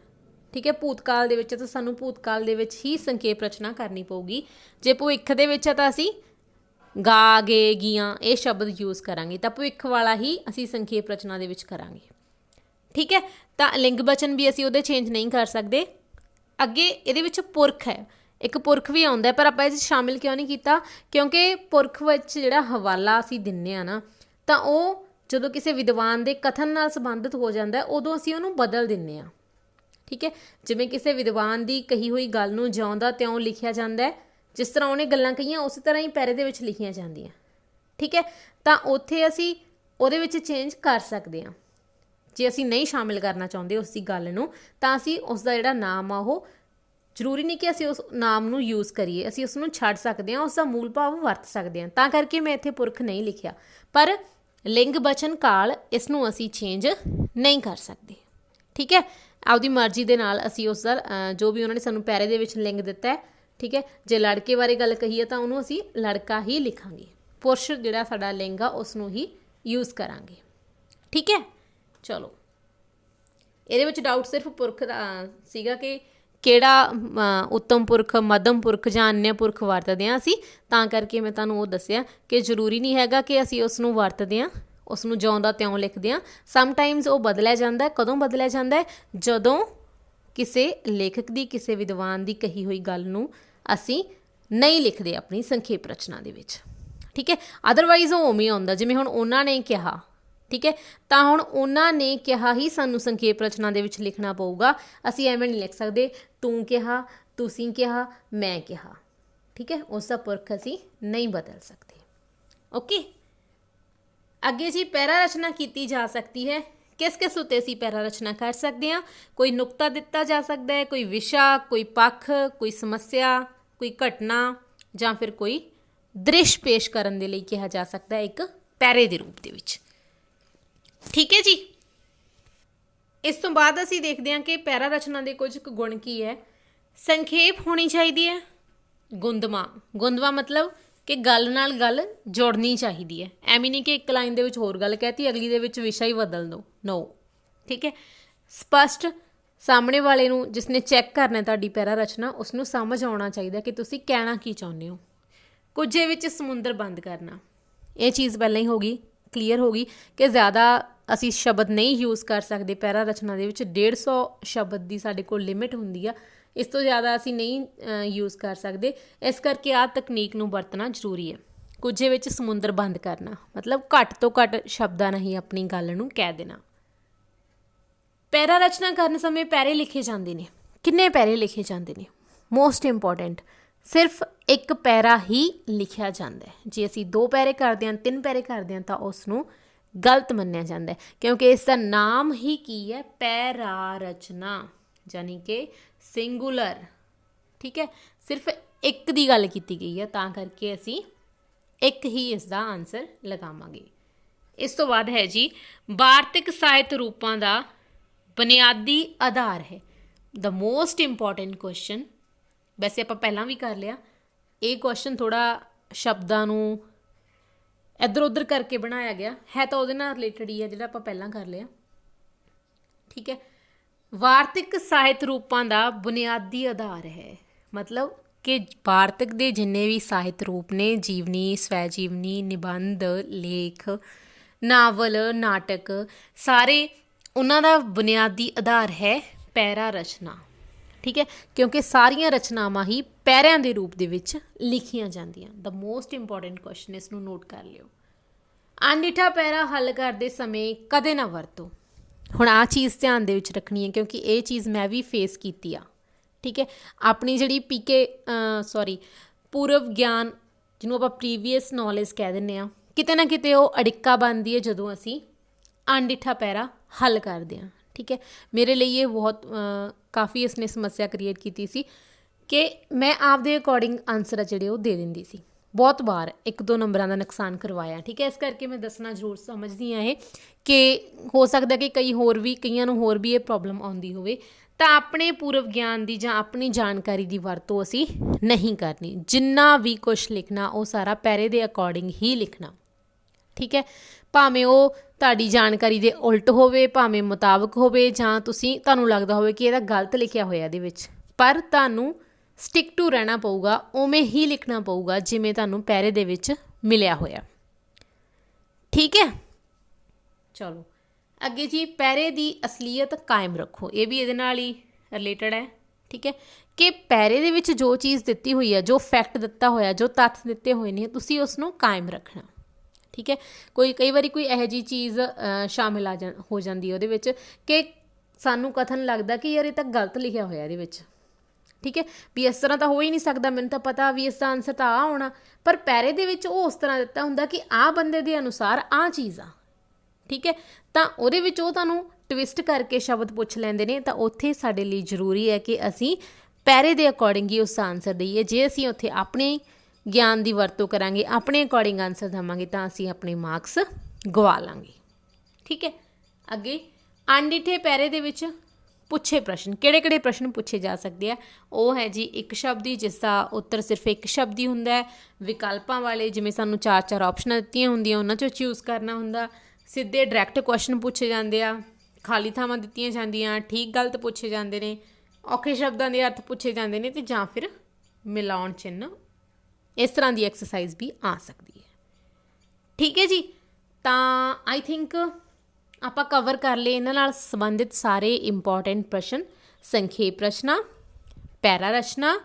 ਠੀਕ ਹੈ? ਭੂਤਕਾਲ ਦੇ ਵਿੱਚ ਹੈ, ਤਾਂ ਸਾਨੂੰ ਭੂਤਕਾਲ ਦੇ ਵਿੱਚ ਹੀ ਸੰਖੇਪ ਰਚਨਾ ਕਰਨੀ ਪਊਗੀ। ਜੇ ਭਵਿੱਖ ਦੇ ਵਿੱਚ ਹੈ, ਤਾਂ ਅਸੀਂ ਗਾ, ਗੇ, ਗੀਆਂ, ਇਹ ਸ਼ਬਦ ਯੂਜ਼ ਕਰਾਂਗੇ। ਤਾਂ ਭਵਿੱਖ ਵਾਲਾ ਹੀ ਅਸੀਂ ਸੰਖੇਪ ਰਚਨਾ ਦੇ ਵਿੱਚ ਕਰਾਂਗੇ। ਠੀਕ ਹੈ? ਤਾਂ ਲਿੰਗ ਬਚਨ ਵੀ ਅਸੀਂ ਉਹਦੇ ਚੇਂਜ ਨਹੀਂ ਕਰ ਸਕਦੇ। ਅੱਗੇ ਇਹਦੇ ਵਿੱਚ ਪੁਰਖ ਹੈ। ਇੱਕ ਪੁਰਖ ਵੀ ਆਉਂਦਾ ਪਰ ਆਪਾਂ ਇਹ 'ਚ ਸ਼ਾਮਿਲ ਕਿਉਂ ਨਹੀਂ ਕੀਤਾ? ਕਿਉਂਕਿ ਪੁਰਖ ਵਿੱਚ ਜਿਹੜਾ ਹਵਾਲਾ ਅਸੀਂ ਦਿੰਨੇ ਆ ਨਾ, ਤਾਂ ਉਹ ਜਦੋਂ ਕਿਸੇ ਵਿਦਵਾਨ ਦੇ ਕਥਨ ਨਾਲ ਸੰਬੰਧਿਤ ਹੋ ਜਾਂਦਾ ਉਦੋਂ ਅਸੀਂ ਉਹਨੂੰ ਬਦਲ ਦਿੰਨੇ ਆ। ਠੀਕ ਹੈ? ਜਿਵੇਂ ਕਿਸੇ ਵਿਦਵਾਨ ਦੀ ਕਹੀ ਹੋਈ ਗੱਲ ਨੂੰ ਜਿਉਂਦਾ ਤਿਉਂ ਲਿਖਿਆ ਜਾਂਦਾ ਹੈ ਜਿਸ ਤਰ੍ਹਾਂ ਉਹਨੇ ਗੱਲਾਂ ਕਹੀਆਂ, ਉਸੇ ਤਰ੍ਹਾਂ ਹੀ ਪੈਰੇ ਦੇ ਵਿੱਚ ਲਿਖੀਆਂ ਜਾਂਦੀਆਂ। ਠੀਕ ਹੈ? ਤਾਂ ਉੱਥੇ ਅਸੀਂ ਉਹਦੇ ਵਿੱਚ ਚੇਂਜ ਕਰ ਸਕਦੇ ਹਾਂ। ਜੇ ਅਸੀਂ ਨਹੀਂ ਸ਼ਾਮਿਲ ਕਰਨਾ ਚਾਹੁੰਦੇ ਉਸ ਦੀ ਗੱਲ ਨੂੰ, ਤਾਂ ਅਸੀਂ ਉਸ ਦਾ ਜਿਹੜਾ ਨਾਮ ਆ ਉਹ ਜ਼ਰੂਰੀ ਨਹੀਂ ਕਿ ਅਸੀਂ ਉਸ ਨਾਮ ਨੂੰ ਯੂਜ਼ ਕਰੀਏ। ਅਸੀਂ ਉਸ ਨੂੰ ਛੱਡ ਸਕਦੇ ਹਾਂ, ਉਸ ਦਾ ਮੂਲ ਭਾਵ ਵਰਤ ਸਕਦੇ ਹਾਂ। ਤਾਂ ਕਰਕੇ ਮੈਂ ਇੱਥੇ ਪੁਰਖ ਨਹੀਂ ਲਿਖਿਆ। ਪਰ ਲਿੰਗ ਬਚਨ ਕਾਲ ਇਸ ਨੂੰ ਅਸੀਂ ਚੇਂਜ ਨਹੀਂ ਕਰ ਸਕਦੇ। ਠੀਕ ਹੈ? ਆਪਦੀ ਮਰਜ਼ੀ ਦੇ ਨਾਲ ਅਸੀਂ ਉਸ ਦਾ ਜੋ ਵੀ ਉਹਨਾਂ ਨੇ ਸਾਨੂੰ ਪੈਰੇ ਦੇ ਵਿੱਚ ਲਿੰਗ ਦਿੱਤਾ ਹੈ ਠੀਕ ਹੈ? ਜੇ ਲੜਕੇ ਬਾਰੇ ਗੱਲ ਕਹੀ ਹੈ ਤਾਂ ਉਹਨੂੰ ਅਸੀਂ ਲੜਕਾ ਹੀ ਲਿਖਾਂਗੇ। ਪੁਰਸ਼ ਜਿਹੜਾ ਸਾਡਾ ਲਿੰਗ ਆ ਉਸ ਨੂੰ ਹੀ ਯੂਜ਼ ਕਰਾਂਗੇ। ਠੀਕ ਹੈ? ਚਲੋ। ਇਹਦੇ ਵਿੱਚ ਡਾਊਟ ਸਿਰਫ ਪੁਰਖ ਦਾ ਸੀਗਾ ਕਿ ਕਿਹੜਾ ਉੱਤਮ ਪੁਰਖ, ਮੱਧਮ ਪੁਰਖ ਜਾਂ ਅਨਿਆ ਪੁਰਖ ਵਰਤਦੇ ਹਾਂ ਅਸੀਂ? ਤਾਂ ਕਰਕੇ ਮੈਂ ਤੁਹਾਨੂੰ ਉਹ ਦੱਸਿਆ ਕਿ ਜ਼ਰੂਰੀ ਨਹੀਂ ਹੈਗਾ ਕਿ ਅਸੀਂ ਉਸ ਨੂੰ ਵਰਤਦੇ ਹਾਂ ਉਸ ਨੂੰ ਜਿਉਂ ਤਿਉਂ ਲਿਖਦੇ ਹਾਂ। ਸਮ ਟਾਈਮਸ ਉਹ ਬਦਲਿਆ ਜਾਂਦਾ ਹੈ ਕਦੋਂ ਬਦਲਿਆ ਜਾਂਦਾ ਹੈ? ਜਦੋਂ ਕਿਸੇ ਲੇਖਕ ਦੀ, ਕਿਸੇ ਵਿਦਵਾਨ ਦੀ ਕਹੀ ਹੋਈ ਗੱਲ ਨੂੰ ਅਸੀਂ ਨਹੀਂ ਲਿਖਦੇ ਆਪਣੀ ਸੰਖੇਪ ਰਚਨਾ ਦੇ ਵਿੱਚ। ਠੀਕ ਹੈ? ਅਦਰਵਾਈਜ਼ ਉਹ ਉਵੇਂ ਆਉਂਦਾ, ਜਿਵੇਂ ਹੁਣ ਉਹਨਾਂ ਨੇ ਕਿਹਾ। ਠੀਕ ਹੈ? ਤਾਂ ਹੁਣ ਉਹਨਾਂ ਨੇ ਕਿਹਾ ਹੀ ਸਾਨੂੰ ਸੰਖੇਪ ਰਚਨਾ ਦੇ ਵਿੱਚ ਲਿਖਣਾ ਪਊਗਾ। ਅਸੀਂ ਐਵੇਂ ਨਹੀਂ ਲਿਖ ਸਕਦੇ। ਤੂੰ ਕਿਹਾ, ਤੁਸੀਂ ਕਿਹਾ, ਮੈਂ ਕਿਹਾ। ਠੀਕ ਹੈ? ਉਸ ਦਾ ਪੁਰਖ ਅਸੀਂ ਨਹੀਂ ਬਦਲ ਸਕਦੇ। ਓਕੇ ਅੱਗੇ ਜੀ, ਪੈਰਾ ਰਚਨਾ ਕੀਤੀ ਜਾ ਸਕਦੀ ਹੈ। ਕਿਸ ਕਿਸ ਉੱਤੇ ਅਸੀਂ ਪੈਰਾ ਰਚਨਾ ਕਰ ਸਕਦੇ ਹਾਂ? ਕੋਈ ਨੁਕਤਾ ਦਿੱਤਾ ਜਾ ਸਕਦਾ ਹੈ, ਕੋਈ ਵਿਸ਼ਾ, ਕੋਈ ਪੱਖ, ਕੋਈ ਸਮੱਸਿਆ, ਕੋਈ ਘਟਨਾ ਜਾਂ ਫਿਰ ਕੋਈ ਦ੍ਰਿਸ਼ ਪੇਸ਼ ਕਰਨ ਦੇ ਲਈ ਕਿਹਾ ਜਾ ਸਕਦਾ ਹੈ ਇੱਕ ਪੈਰੇ ਦੇ ਰੂਪ ਦੇ ਵਿੱਚ। ਠੀਕ ਹੈ ਜੀ? ਇਸ ਤੋਂ ਬਾਅਦ ਅਸੀਂ ਦੇਖਦੇ ਹਾਂ ਕਿ ਪੈਰਾ ਰਚਨਾ ਦੇ ਕੁਝ ਕੁ ਗੁਣ ਕੀ ਹੈ। ਸੰਖੇਪ ਹੋਣੀ ਚਾਹੀਦੀ ਹੈ, ਗੁੰਦਮਾ। ਗੁੰਦਮਾ ਮਤਲਬ ਕਿ ਗੱਲ ਨਾਲ ਗੱਲ ਜੋੜਨੀ ਚਾਹੀਦੀ ਹੈ। ਐਵੇਂ ਨਹੀਂ ਕਿ ਇੱਕ ਲਾਈਨ ਦੇ ਵਿੱਚ ਹੋਰ ਗੱਲ ਕਹਿਤੀ, ਅਗਲੀ ਦੇ ਵਿੱਚ ਵਿਸ਼ਾ ਹੀ ਬਦਲ ਦੋ ਨੋ। ਠੀਕ ਹੈ? ਸਪਸ਼ਟ ਸਾਹਮਣੇ ਵਾਲੇ ਨੂੰ ਜਿਸਨੇ ਚੈੱਕ ਕਰਨਾ ਤੁਹਾਡੀ ਪੈਰਾ ਰਚਨਾ ਉਸ ਨੂੰ ਸਮਝ ਆਉਣਾ ਚਾਹੀਦਾ ਕਿ ਤੁਸੀਂ ਕਹਿਣਾ ਕੀ ਚਾਹੁੰਦੇ ਹੋ। ਕੁਝੇ ਵਿੱਚ ਸਮੁੰਦਰ ਬੰਦ ਕਰਨਾ। ਇਹ ਚੀਜ਼ ਪਹਿਲਾਂ ਹੀ ਹੋ ਗਈ ਕਲੀਅਰ ਹੋ ਗਈ ਕਿ ਜ਼ਿਆਦਾ ਅਸੀਂ ਸ਼ਬਦ ਨਹੀਂ ਯੂਜ਼ ਕਰ ਸਕਦੇ ਪੈਰਾ ਰਚਨਾ ਦੇ ਵਿੱਚ। 150 ਸ਼ਬਦ ਦੀ ਸਾਡੇ ਕੋਲ ਲਿਮਿਟ ਹੁੰਦੀ ਆ। ਇਸ ਤੋਂ ਜ਼ਿਆਦਾ ਅਸੀਂ ਨਹੀਂ ਯੂਜ਼ ਕਰ ਸਕਦੇ। ਇਸ ਕਰਕੇ ਆ ਤਕਨੀਕ ਨੂੰ ਵਰਤਣਾ ਜ਼ਰੂਰੀ ਹੈ। ਕੁਝੇ ਵਿੱਚ ਸਮੁੰਦਰ ਬੰਦ ਕਰਨਾ। ਮਤਲਬ ਘੱਟ ਤੋਂ ਘੱਟ ਸ਼ਬਦਾਂ ਨਾਲ ਆਪਣੀ ਗੱਲ ਨੂੰ ਕਹਿ ਦੇਣਾ। ਪੈਰਾ ਰਚਨਾ ਕਰਨ ਸਮੇਂ ਪੈਰੇ ਲਿਖੇ ਜਾਂਦੇ ਨੇ। ਕਿੰਨੇ ਪੈਰੇ ਲਿਖੇ ਜਾਂਦੇ ਨੇ? ਮੋਸਟ ਇੰਪੋਰਟੈਂਟ ਸਿਰਫ ਇੱਕ ਪੈਰਾ ਹੀ ਲਿਖਿਆ ਜਾਂਦਾ ਹੈ। ਜੇ ਅਸੀਂ ਦੋ ਪੈਰੇ ਕਰਦੇ ਹਾਂ, ਤਿੰਨ ਪੈਰੇ ਕਰਦੇ ਹਾਂ, ਤਾਂ ਉਸ ਨੂੰ ਗਲਤ ਮੰਨਿਆ ਜਾਂਦਾ ਹੈ। ਕਿਉਂਕਿ ਇਸ ਦਾ ਨਾਮ ਹੀ ਕੀ ਹੈ? ਪੈਰਾ ਰਚਨਾ, ਯਾਨੀ ਕਿ ਸਿੰਗੂਲਰ ਠੀਕ ਹੈ? ਸਿਰਫ ਇੱਕ ਦੀ ਗੱਲ ਕੀਤੀ ਗਈ ਹੈ, ਤਾਂ ਕਰਕੇ ਅਸੀਂ ਇੱਕ ਹੀ ਇਸ ਦਾ ਆਨਸਰ ਲਗਾਵਾਂਗੇ। ਇਸ ਤੋਂ ਬਾਅਦ ਹੈ ਜੀ, ਵਾਰਤਕ ਸਾਹਿਤ ਰੂਪਾਂ ਦਾ ਬੁਨਿਆਦੀ ਆਧਾਰ ਹੈ। ਦਾ ਮੋਸਟ ਇੰਪੋਰਟੈਂਟ ਕੁਐਸਚਨ ਵੈਸੇ ਆਪਾਂ ਪਹਿਲਾਂ ਵੀ ਕਰ ਲਿਆ, ਇਹ ਕੁਐਸਚਨ ਥੋੜਾ ਸ਼ਬਦਾਂ ਨੂੰ ਇੱਧਰ ਉੱਧਰ ਕਰਕੇ ਬਣਾਇਆ ਗਿਆ। ਹੈ ਤਾਂ ਉਹਦੇ ਨਾਲ ਰਿਲੇਟਡ ਹੀ ਹੈ, ਜਿਹੜਾ ਆਪਾਂ ਪਹਿਲਾਂ ਕਰ ਲਿਆ। ਠੀਕ ਹੈ? ਵਾਰਤਕ ਸਾਹਿਤ ਰੂਪਾਂ ਦਾ ਬੁਨਿਆਦੀ ਆਧਾਰ ਹੈ। ਮਤਲਬ ਕਿ ਵਾਰਤਕ ਦੇ ਜਿੰਨੇ ਵੀ ਸਾਹਿਤ ਰੂਪ ਨੇ, ਜੀਵਨੀ ਸਵੈ ਜੀਵਨੀ ਨਿਬੰਧ, ਲੇਖ, ਨਾਵਲ, ਨਾਟਕ, ਸਾਰੇ ਉਹਨਾਂ ਦਾ ਬੁਨਿਆਦੀ ਆਧਾਰ ਹੈ ਪੈਰਾ ਰਚਨਾ, ਠੀਕ ਹੈ? ਕਿਉਂਕਿ ਸਾਰੀਆਂ ਰਚਨਾਵਾਂ ਹੀ ਪੈਰਿਆਂ ਦੇ ਰੂਪ ਦੇ ਵਿੱਚ ਲਿਖੀਆਂ ਜਾਂਦੀਆਂ। ਦਾ ਮੋਸਟ ਇੰਪੋਰਟੈਂਟ ਕੁਐਸਚਨ ਇਸ ਨੂੰ ਨੋਟ ਕਰ ਲਿਓ। ਅਨਿਠਾ ਪੈਰਾ ਹੱਲ ਕਰਦੇ ਸਮੇਂ ਕਦੇ ਨਾ ਵਰਤੋ। ਹੁਣ ਆ ਚੀਜ਼ ਧਿਆਨ ਦੇ ਵਿੱਚ ਰੱਖਣੀ ਹੈ, ਕਿਉਂਕਿ ਇਹ ਚੀਜ਼ ਮੈਂ ਵੀ ਫੇਸ ਕੀਤੀ ਆ, ਠੀਕ ਹੈ? ਆਪਣੀ ਜਿਹੜੀ ਪੀਕੇ ਸੌਰੀ ਪੂਰਵ ਗਿਆਨ, ਜਿਹਨੂੰ ਆਪਾਂ ਪ੍ਰੀਵੀਅਸ ਨੌਲੇਜ ਕਹਿ ਦਿੰਨੇ ਆ ਕਿਤੇ ਨਾ ਕਿਤੇ ਉਹ ਅੜਿੱਕਾ ਬਣਦੀ ਹੈ ਜਦੋਂ ਅਸੀਂ ਅਣਡਿੱਠਾ ਪੈਰਾ ਹੱਲ ਕਰਦੇ ਹਾਂ, ਠੀਕ ਹੈ? ਮੇਰੇ ਲਈ ਇਹ ਬਹੁਤ ਕਾਫੀ ਇਸਨੇ ਸਮੱਸਿਆ ਕ੍ਰੀਏਟ ਕੀਤੀ ਸੀ ਕਿ ਮੈਂ ਆਪਦੇ ਅਕੋਰਡਿੰਗ ਆਨਸਰ ਆ ਜਿਹੜੇ ਉਹ ਦੇ ਦਿੰਦੀ ਸੀ। ਬਹੁਤ ਵਾਰ ਇੱਕ ਦੋ ਨੰਬਰਾਂ ਦਾ ਨੁਕਸਾਨ ਕਰਵਾਇਆ, ਠੀਕ ਹੈ? ਇਸ ਕਰਕੇ ਮੈਂ ਦੱਸਣਾ ਜ਼ਰੂਰ ਸਮਝਦੀ ਆ ਇਹ ਕਿ ਹੋ ਸਕਦਾ ਕਿ ਕਈ ਹੋਰ ਵੀ, ਕਈਆਂ ਨੂੰ ਹੋਰ ਵੀ ਇਹ ਪ੍ਰੋਬਲਮ ਆਉਂਦੀ ਹੋਵੇ। ਤਾਂ ਆਪਣੇ ਪੂਰਵ ਗਿਆਨ ਦੀ ਜਾਂ ਆਪਣੀ ਜਾਣਕਾਰੀ ਦੀ ਵਰਤੋਂ ਅਸੀਂ ਨਹੀਂ ਕਰਨੀ। ਜਿੰਨਾ ਵੀ ਕੁਝ ਲਿਖਣਾ, ਉਹ ਸਾਰਾ ਪੈਰੇ ਦੇ ਅਕੋਰਡਿੰਗ ਹੀ ਲਿਖਣਾ, ਠੀਕ ਹੈ? ਭਾਵੇਂ ਉਹ ਤੁਹਾਡੀ ਜਾਣਕਾਰੀ ਦੇ ਉਲਟ ਹੋਵੇ, ਭਾਵੇਂ ਮੁਤਾਬਕ ਹੋਵੇ, ਜਾਂ ਤੁਸੀਂ, ਤੁਹਾਨੂੰ ਲੱਗਦਾ ਹੋਵੇ ਕਿ ਇਹਦਾ ਗਲਤ ਲਿਖਿਆ ਹੋਇਆ ਇਹਦੇ ਵਿੱਚ। ਪਰ ਤੁਹਾਨੂੰ ਸਟਿਕ ਟੂ ਰਹਿਣਾ ਪਊਗਾ, ਉਵੇਂ ਹੀ ਲਿਖਣਾ ਪਊਗਾ, ਜਿਵੇਂ ਤੁਹਾਨੂੰ ਪੈਰੇ ਦੇ ਵਿੱਚ ਮਿਲਿਆ ਹੋਇਆ। ਠੀਕ ਹੈ? ਚਲੋ। ਅੱਗੇ ਜੀ ਪੈਰੇ ਦੀ ਅਸਲੀਅਤ ਕਾਇਮ ਰੱਖੋ। ਇਹ ਵੀ ਇਹਦੇ ਨਾਲ ਹੀ ਰਿਲੇਟਡ ਹੈ। ਠੀਕ ਹੈ? ਕਿ ਪੈਰੇ ਦੇ ਵਿੱਚ ਜੋ ਚੀਜ਼ ਦਿੱਤੀ ਹੋਈ ਹੈ, ਜੋ ਫੈਕਟ ਦਿੱਤਾ ਹੋਇਆ, ਜੋ ਤੱਥ ਦਿੱਤੇ ਹੋਏ ਨੇ, ਤੁਸੀਂ ਉਸ ਨੂੰ ਕਾਇਮ ਰੱਖਣਾ। ਠੀਕ ਹੈ? ਕੋਈ, ਕਈ ਵਾਰੀ ਕੋਈ ਇਹੋ ਜੀ ਚੀਜ਼ ਸ਼ਾਮਿਲ ਆ ਜਾਂ, ਹੋ ਜਾਂਦੀ ਹੈ ਉਹਦੇ ਵਿੱਚ ਕਿ ਸਾਨੂੰ ਕਥਨ ਲੱਗਦਾ ਕਿ ਯਾਰ ਇਹ ਤਾਂ ਗਲਤ ਲਿਖਿਆ ਹੋਇਆ ਇਹਦੇ ਵਿੱਚ। ਠੀਕ ਹੈ? ਵੀ ਇਸ ਤਰ੍ਹਾਂ ਤਾਂ ਹੋ ਹੀ ਨਹੀਂ ਸਕਦਾ, ਮੈਨੂੰ ਤਾਂ ਪਤਾ ਵੀ ਇਸ ਦਾ ਆਨਸਰ ਤਾਂ ਆ ਆਉਣਾ। ਪਰ ਪੈਰੇ ਦੇ ਵਿੱਚ ਉਹ ਉਸ ਤਰ੍ਹਾਂ ਦਿੱਤਾ ਹੁੰਦਾ ਕਿ ਆ ਬੰਦੇ ਦੇ ਅਨੁਸਾਰ ਆ ਚੀਜ਼ ਆ। ਠੀਕ ਹੈ? ਤਾਂ ਉਹਦੇ ਵਿੱਚ ਉਹ ਤੁਹਾਨੂੰ ਟਵਿਸਟ ਕਰਕੇ ਸ਼ਬਦ ਪੁੱਛ ਲੈਂਦੇ ਨੇ, ਤਾਂ ਉੱਥੇ ਸਾਡੇ ਲਈ ਜ਼ਰੂਰੀ ਹੈ ਕਿ ਅਸੀਂ ਪੈਰੇ ਦੇ ਅਕੋਰਡਿੰਗ ਹੀ ਉਸ ਆਨਸਰ ਦਈਏ। ਜੇ ਅਸੀਂ ਉੱਥੇ ਆਪਣੇ ਗਿਆਨ ਦੀ ਵਰਤੋਂ ਕਰਾਂਗੇ, ਆਪਣੇ ਅਕੋਰਡਿੰਗ ਆਨਸਰ ਦਵਾਂਗੇ ਤਾਂ ਅਸੀਂ ਆਪਣੇ ਮਾਰਕਸ ਗਵਾ ਲਾਂਗੇ। ਠੀਕ ਹੈ? ਅੱਗੇ, ਅਣਡਿੱਠੇ ਪੈਰੇ ਦੇ ਵਿੱਚ ਪੁੱਛੇ ਪ੍ਰਸ਼ਨ। ਕਿਹੜੇ ਕਿਹੜੇ ਪ੍ਰਸ਼ਨ ਪੁੱਛੇ ਜਾ ਸਕਦੇ ਆ? ਉਹ ਹੈ ਜੀ, ਇੱਕ ਸ਼ਬਦੀ ਜਿਸ ਦਾ ਉੱਤਰ ਸਿਰਫ ਇੱਕ ਸ਼ਬਦ ਹੀ ਹੁੰਦਾ ਹੈ। ਵਿਕਲਪਾਂ ਵਾਲੇ, ਜਿਵੇਂ ਸਾਨੂੰ ਚਾਰ ਚਾਰ ਆਪਸ਼ਨਾਂ ਦਿੱਤੀਆਂ ਹੁੰਦੀਆਂ, ਉਹਨਾਂ ਚੋਂ ਚੂਜ਼ ਕਰਨਾ ਹੁੰਦਾ। ਸਿੱਧੇ ਡਾਇਰੈਕਟ ਕੁਐਸਚਨ ਪੁੱਛੇ ਜਾਂਦੇ ਆ, ਖਾਲੀ ਥਾਵਾਂ ਦਿੱਤੀਆਂ ਜਾਂਦੀਆਂ, ਠੀਕ, ਗਲਤ ਪੁੱਛੇ ਜਾਂਦੇ ਨੇ, ਔਖੇ ਸ਼ਬਦਾਂ ਦੇ ਅਰਥ ਪੁੱਛੇ ਜਾਂਦੇ ਨੇ ਤੇ ਜਾਂ ਫਿਰ ਮਿਲਾਉਣ ਚਿੰਨ੍ਹ ਇਸ ਤਰ੍ਹਾਂ ਦੀ ਐਕਸਰਸਾਈਜ਼ ਵੀ ਆ ਸਕਦੀ ਹੈ। ਠੀਕ ਹੈ ਜੀ? ਤਾਂ ਆਈ ਥਿੰਕ ਆਪਾਂ ਕਵਰ ਕਰ ਲਏ ਇਹਨਾਂ ਨਾਲ ਸੰਬੰਧਿਤ ਸਾਰੇ ਇੰਪੋਰਟੈਂਟ ਪ੍ਰਸ਼ਨ, ਸੰਖੇਪ ਰਚਨਾ, ਪੈਰਾ ਰਚਨਾ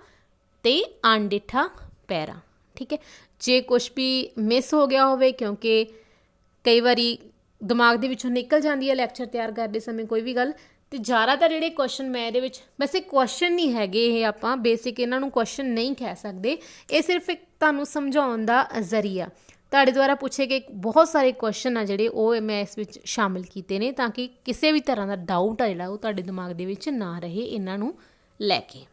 ਤੇ ਅਣਡਿੱਠਾ ਪੈਰਾ। ਠੀਕ ਹੈ? ਜੇ ਕੁਝ ਵੀ ਮਿਸ ਹੋ ਗਿਆ ਹੋਵੇ ਕਿਉਂਕਿ ਕਈ ਵਾਰੀ ਦਿਮਾਗ ਦੇ ਵਿੱਚੋਂ ਨਿਕਲ ਜਾਂਦੀ ਹੈ ਲੈਕਚਰ ਤਿਆਰ ਕਰਦੇ ਸਮੇਂ ਕੋਈ ਵੀ ਗੱਲ ਤੇ ਜ਼ਿਆਦਾਤਰ ਜਿਹੜੇ ਕੁਐਸਚਨ ਮੈਂ ਇਹਦੇ ਵਿੱਚ ਵੈਸੇ ਕੁਐਸਚਨ ਨਹੀਂ ਹੈਗੇ ਇਹ ਆਪਾਂ ਬੇਸਿਕ ਇਹਨਾਂ ਨੂੰ ਕੁਐਸਚਨ ਨਹੀਂ ਕਹਿ ਸਕਦੇ। ਇਹ ਸਿਰਫ ਇੱਕ ਤੁਹਾਨੂੰ ਸਮਝਾਉਣ ਦਾ ਜ਼ਰੀਆ। ਤੁਹਾਡੇ ਦੁਆਰਾ ਪੁੱਛੇ ਗਏ ਬਹੁਤ ਸਾਰੇ ਕੁਐਸਚਨ ਆ ਜਿਹੜੇ ਉਹ ਮੈਂ ਇਸ ਵਿੱਚ ਸ਼ਾਮਿਲ ਕੀਤੇ ਨੇ ਤਾਂ ਕਿ ਕਿਸੇ ਵੀ ਤਰ੍ਹਾਂ ਦਾ ਡਾਊਟ ਆ ਜਿਹੜਾ ਉਹ ਤੁਹਾਡੇ ਦਿਮਾਗ ਦੇ ਵਿੱਚ ਨਾ ਰਹੇ ਇਹਨਾਂ ਨੂੰ ਲੈ ਕੇ।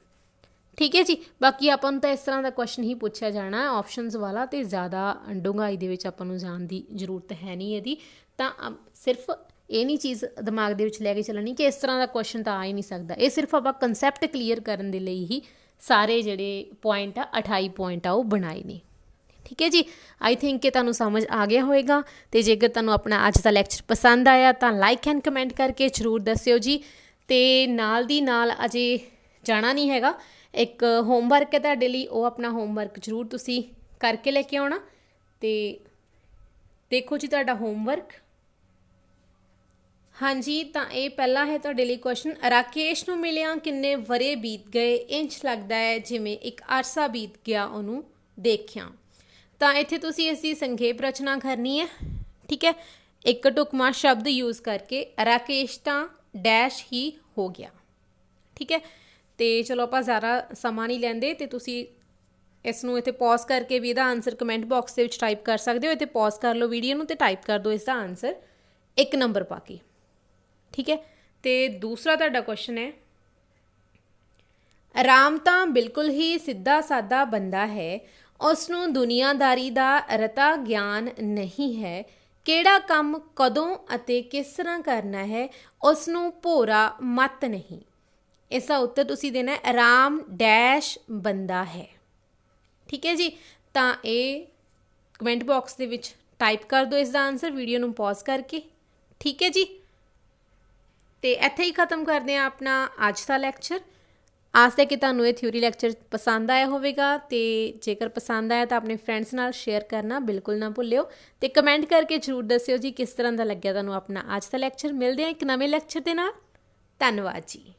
ਠੀਕ ਹੈ ਜੀ? ਬਾਕੀ ਆਪਾਂ ਨੂੰ ਤਾਂ ਇਸ ਤਰ੍ਹਾਂ ਦਾ ਕੁਐਸਚਨ ਹੀ ਪੁੱਛਿਆ ਜਾਣਾ ਹੈ ਆਪਸ਼ਨਸ ਵਾਲਾ ਤੇ ਜ਼ਿਆਦਾ ਡੂੰਘਾਈ ਦੇ ਵਿੱਚ ਆਪਾਂ ਨੂੰ ਜਾਣ ਦੀ ਜ਼ਰੂਰਤ ਹੈ ਨਹੀਂ ਇਹਦੀ। ਤਾਂ ਅਮ, ਸਿਰਫ ਇਹ ਨਹੀਂ ਚੀਜ਼ ਦਿਮਾਗ ਦੇ ਵਿੱਚ ਲੈ ਕੇ ਚੱਲਣੀ ਕਿ ਇਸ ਤਰ੍ਹਾਂ ਦਾ ਕੁਐਸਚਨ ਤਾਂ ਆ ਹੀ ਨਹੀਂ ਸਕਦਾ। ਇਹ ਸਿਰਫ ਆਪਾਂ ਕਨਸੈਪਟ ਕਲੀਅਰ ਕਰਨ ਦੇ ਲਈ ਹੀ ਸਾਰੇ ਜਿਹੜੇ ਪੁਆਇੰਟ ਆ 28 ਪੁਆਇੰਟ ਆ, ਉਹ ਬਣਾਏ ਨੇ। ਠੀਕ ਹੈ ਜੀ? ਆਈ ਥਿੰਕ ਕਿ ਤੁਹਾਨੂੰ ਸਮਝ ਆ ਗਿਆ ਹੋਵੇਗਾ ਤੇ ਜੇਕਰ ਤੁਹਾਨੂੰ ਆਪਣਾ ਅੱਜ ਦਾ ਲੈਕਚਰ ਪਸੰਦ ਆਇਆ ਤਾਂ ਲਾਈਕ ਐਂਡ ਕਮੈਂਟ ਕਰਕੇ ਜ਼ਰੂਰ ਦੱਸਿਓ ਜੀ। ਤੇ ਨਾਲ ਦੀ ਨਾਲ ਅਜੇ ਜਾਣਾ ਨਹੀਂ ਹੈਗਾ। ਇੱਕ ਹੋਮਵਰਕ ਹੈ ਤੁਹਾਡੇ ਲਈ, ਉਹ ਆਪਣਾ ਹੋਮਵਰਕ ਜ਼ਰੂਰ ਤੁਸੀਂ ਕਰਕੇ ਲੈ ਕੇ ਆਉਣਾ। ਤੇ ਦੇਖੋ ਜੀ ਤੁਹਾਡਾ ਹੋਮਵਰਕ ਹਾਂਜੀ, ਤਾਂ ਇਹ ਪਹਿਲਾ ਹੈ ਤੁਹਾਡੇ ਲਈ ਕੁਐਸਚਨ ਰਾਕੇਸ਼ ਨੂੰ ਮਿਲਿਆ ਕਿੰਨੇ ਵਰੇ ਬੀਤ ਗਏ? ਇੰਚ ਲੱਗਦਾ ਹੈ ਜਿਵੇਂ ਇੱਕ ਅਰਸਾ ਬੀਤ ਗਿਆ ਉਹਨੂੰ ਦੇਖਿਆ। ਤਾਂ ਇੱਥੇ ਤੁਸੀਂ ਇਸ ਦੀ ਸੰਖੇਪ ਰਚਨਾ ਕਰਨੀ ਹੈ, ਠੀਕ ਹੈ? ਇੱਕ ਟੁਕਮਾ ਸ਼ਬਦ ਯੂਜ਼ ਕਰਕੇ ਰਾਕੇਸ਼ ਤਾਂ ਡੈਸ਼ ਹੀ ਹੋ ਗਿਆ, ਠੀਕ ਹੈ? ਤੇ ਚਲੋ ਆਪਾਂ ਜ਼ਿਆਦਾ ਸਮਾਂ ਨਹੀਂ ਲੈਂਦੇ, ਤੇ ਤੁਸੀਂ ਇਸ ਨੂੰ ਇੱਥੇ ਪੌਜ਼ ਕਰਕੇ ਵੀ ਇਹਦਾ ਆਨਸਰ ਕਮੈਂਟ ਬਾਕਸ ਦੇ ਵਿੱਚ ਟਾਈਪ ਕਰ ਸਕਦੇ ਹੋ। ਇੱਥੇ ਪੌਜ਼ ਕਰ ਲਓ ਵੀਡੀਓ ਨੂੰ ਤੇ ਟਾਈਪ ਕਰ ਦਿਓ ਇਸ ਦਾ ਆਨਸਰ ਇੱਕ ਨੰਬਰ ਪਾ ਕੇ। ਠੀਕ ਹੈ? ਤੇ ਦੂਸਰਾ ਤੁਹਾਡਾ ਕੁਐਸਚਨ ਹੈ, ਰਾਮ ਤਾਂ ਬਿਲਕੁਲ ਹੀ ਸਿੱਧਾ ਸਾਦਾ ਬੰਦਾ ਹੈ ਉਸ ਨੂੰ ਦੁਨੀਆਦਾਰੀ ਦਾ ਰਤਾ ਗਿਆਨ ਨਹੀਂ ਹੈ, ਕਿਹੜਾ ਕੰਮ ਕਦੋਂ ਅਤੇ ਕਿਸ ਤਰ੍ਹਾਂ ਕਰਨਾ ਹੈ ਉਸ ਨੂੰ ਭੋਰਾ ਮਤ ਨਹੀਂ। ਇਸ ਦਾ ਉੱਤਰ ਤੁਸੀਂ ਦੇਣਾ ਹੈ, ਰਾਮ ਡੈਸ਼ ਬੰਦਾ ਹੈ। ਠੀਕ ਹੈ ਜੀ? ਤਾਂ ਇਹ ਕਮੈਂਟ ਬਾਕਸ ਦੇ ਵਿੱਚ ਟਾਈਪ ਕਰ ਦਿਓ ਇਸ ਦਾ ਆਨਸਰ ਵੀਡੀਓ ਨੂੰ ਪੌਜ਼ ਕਰਕੇ। ਠੀਕ ਹੈ ਜੀ? ਤੇ ਇੱਥੇ ਹੀ ਖਤਮ ਕਰਦੇ ਹਾਂ ਆਪਣਾ ਅੱਜ ਦਾ ਲੈਕਚਰ। ਆਸ ਹੈ ਕਿ ਤੁਹਾਨੂੰ ਇਹ ਥਿਊਰੀ ਲੈਕਚਰ ਪਸੰਦ ਆਇਆ ਹੋਵੇਗਾ ਤੇ ਜੇਕਰ ਪਸੰਦ ਆਇਆ ਤਾਂ ਆਪਣੇ ਫਰੈਂਡਸ ਨਾਲ ਸ਼ੇਅਰ ਕਰਨਾ ਬਿਲਕੁਲ ਨਾ ਭੁੱਲਿਓ ਤੇ ਕਮੈਂਟ ਕਰਕੇ ਜ਼ਰੂਰ ਦੱਸਿਓ ਜੀ ਕਿਸ ਤਰ੍ਹਾਂ ਦਾ ਲੱਗਿਆ ਤੁਹਾਨੂੰ ਆਪਣਾ ਅੱਜ ਦਾ ਲੈਕਚਰ ਮਿਲਦੇ ਹਾਂ ਇੱਕ ਨਵੇਂ ਲੈਕਚਰ ਦੇ ਨਾਲ। ਧੰਨਵਾਦ ਜੀ।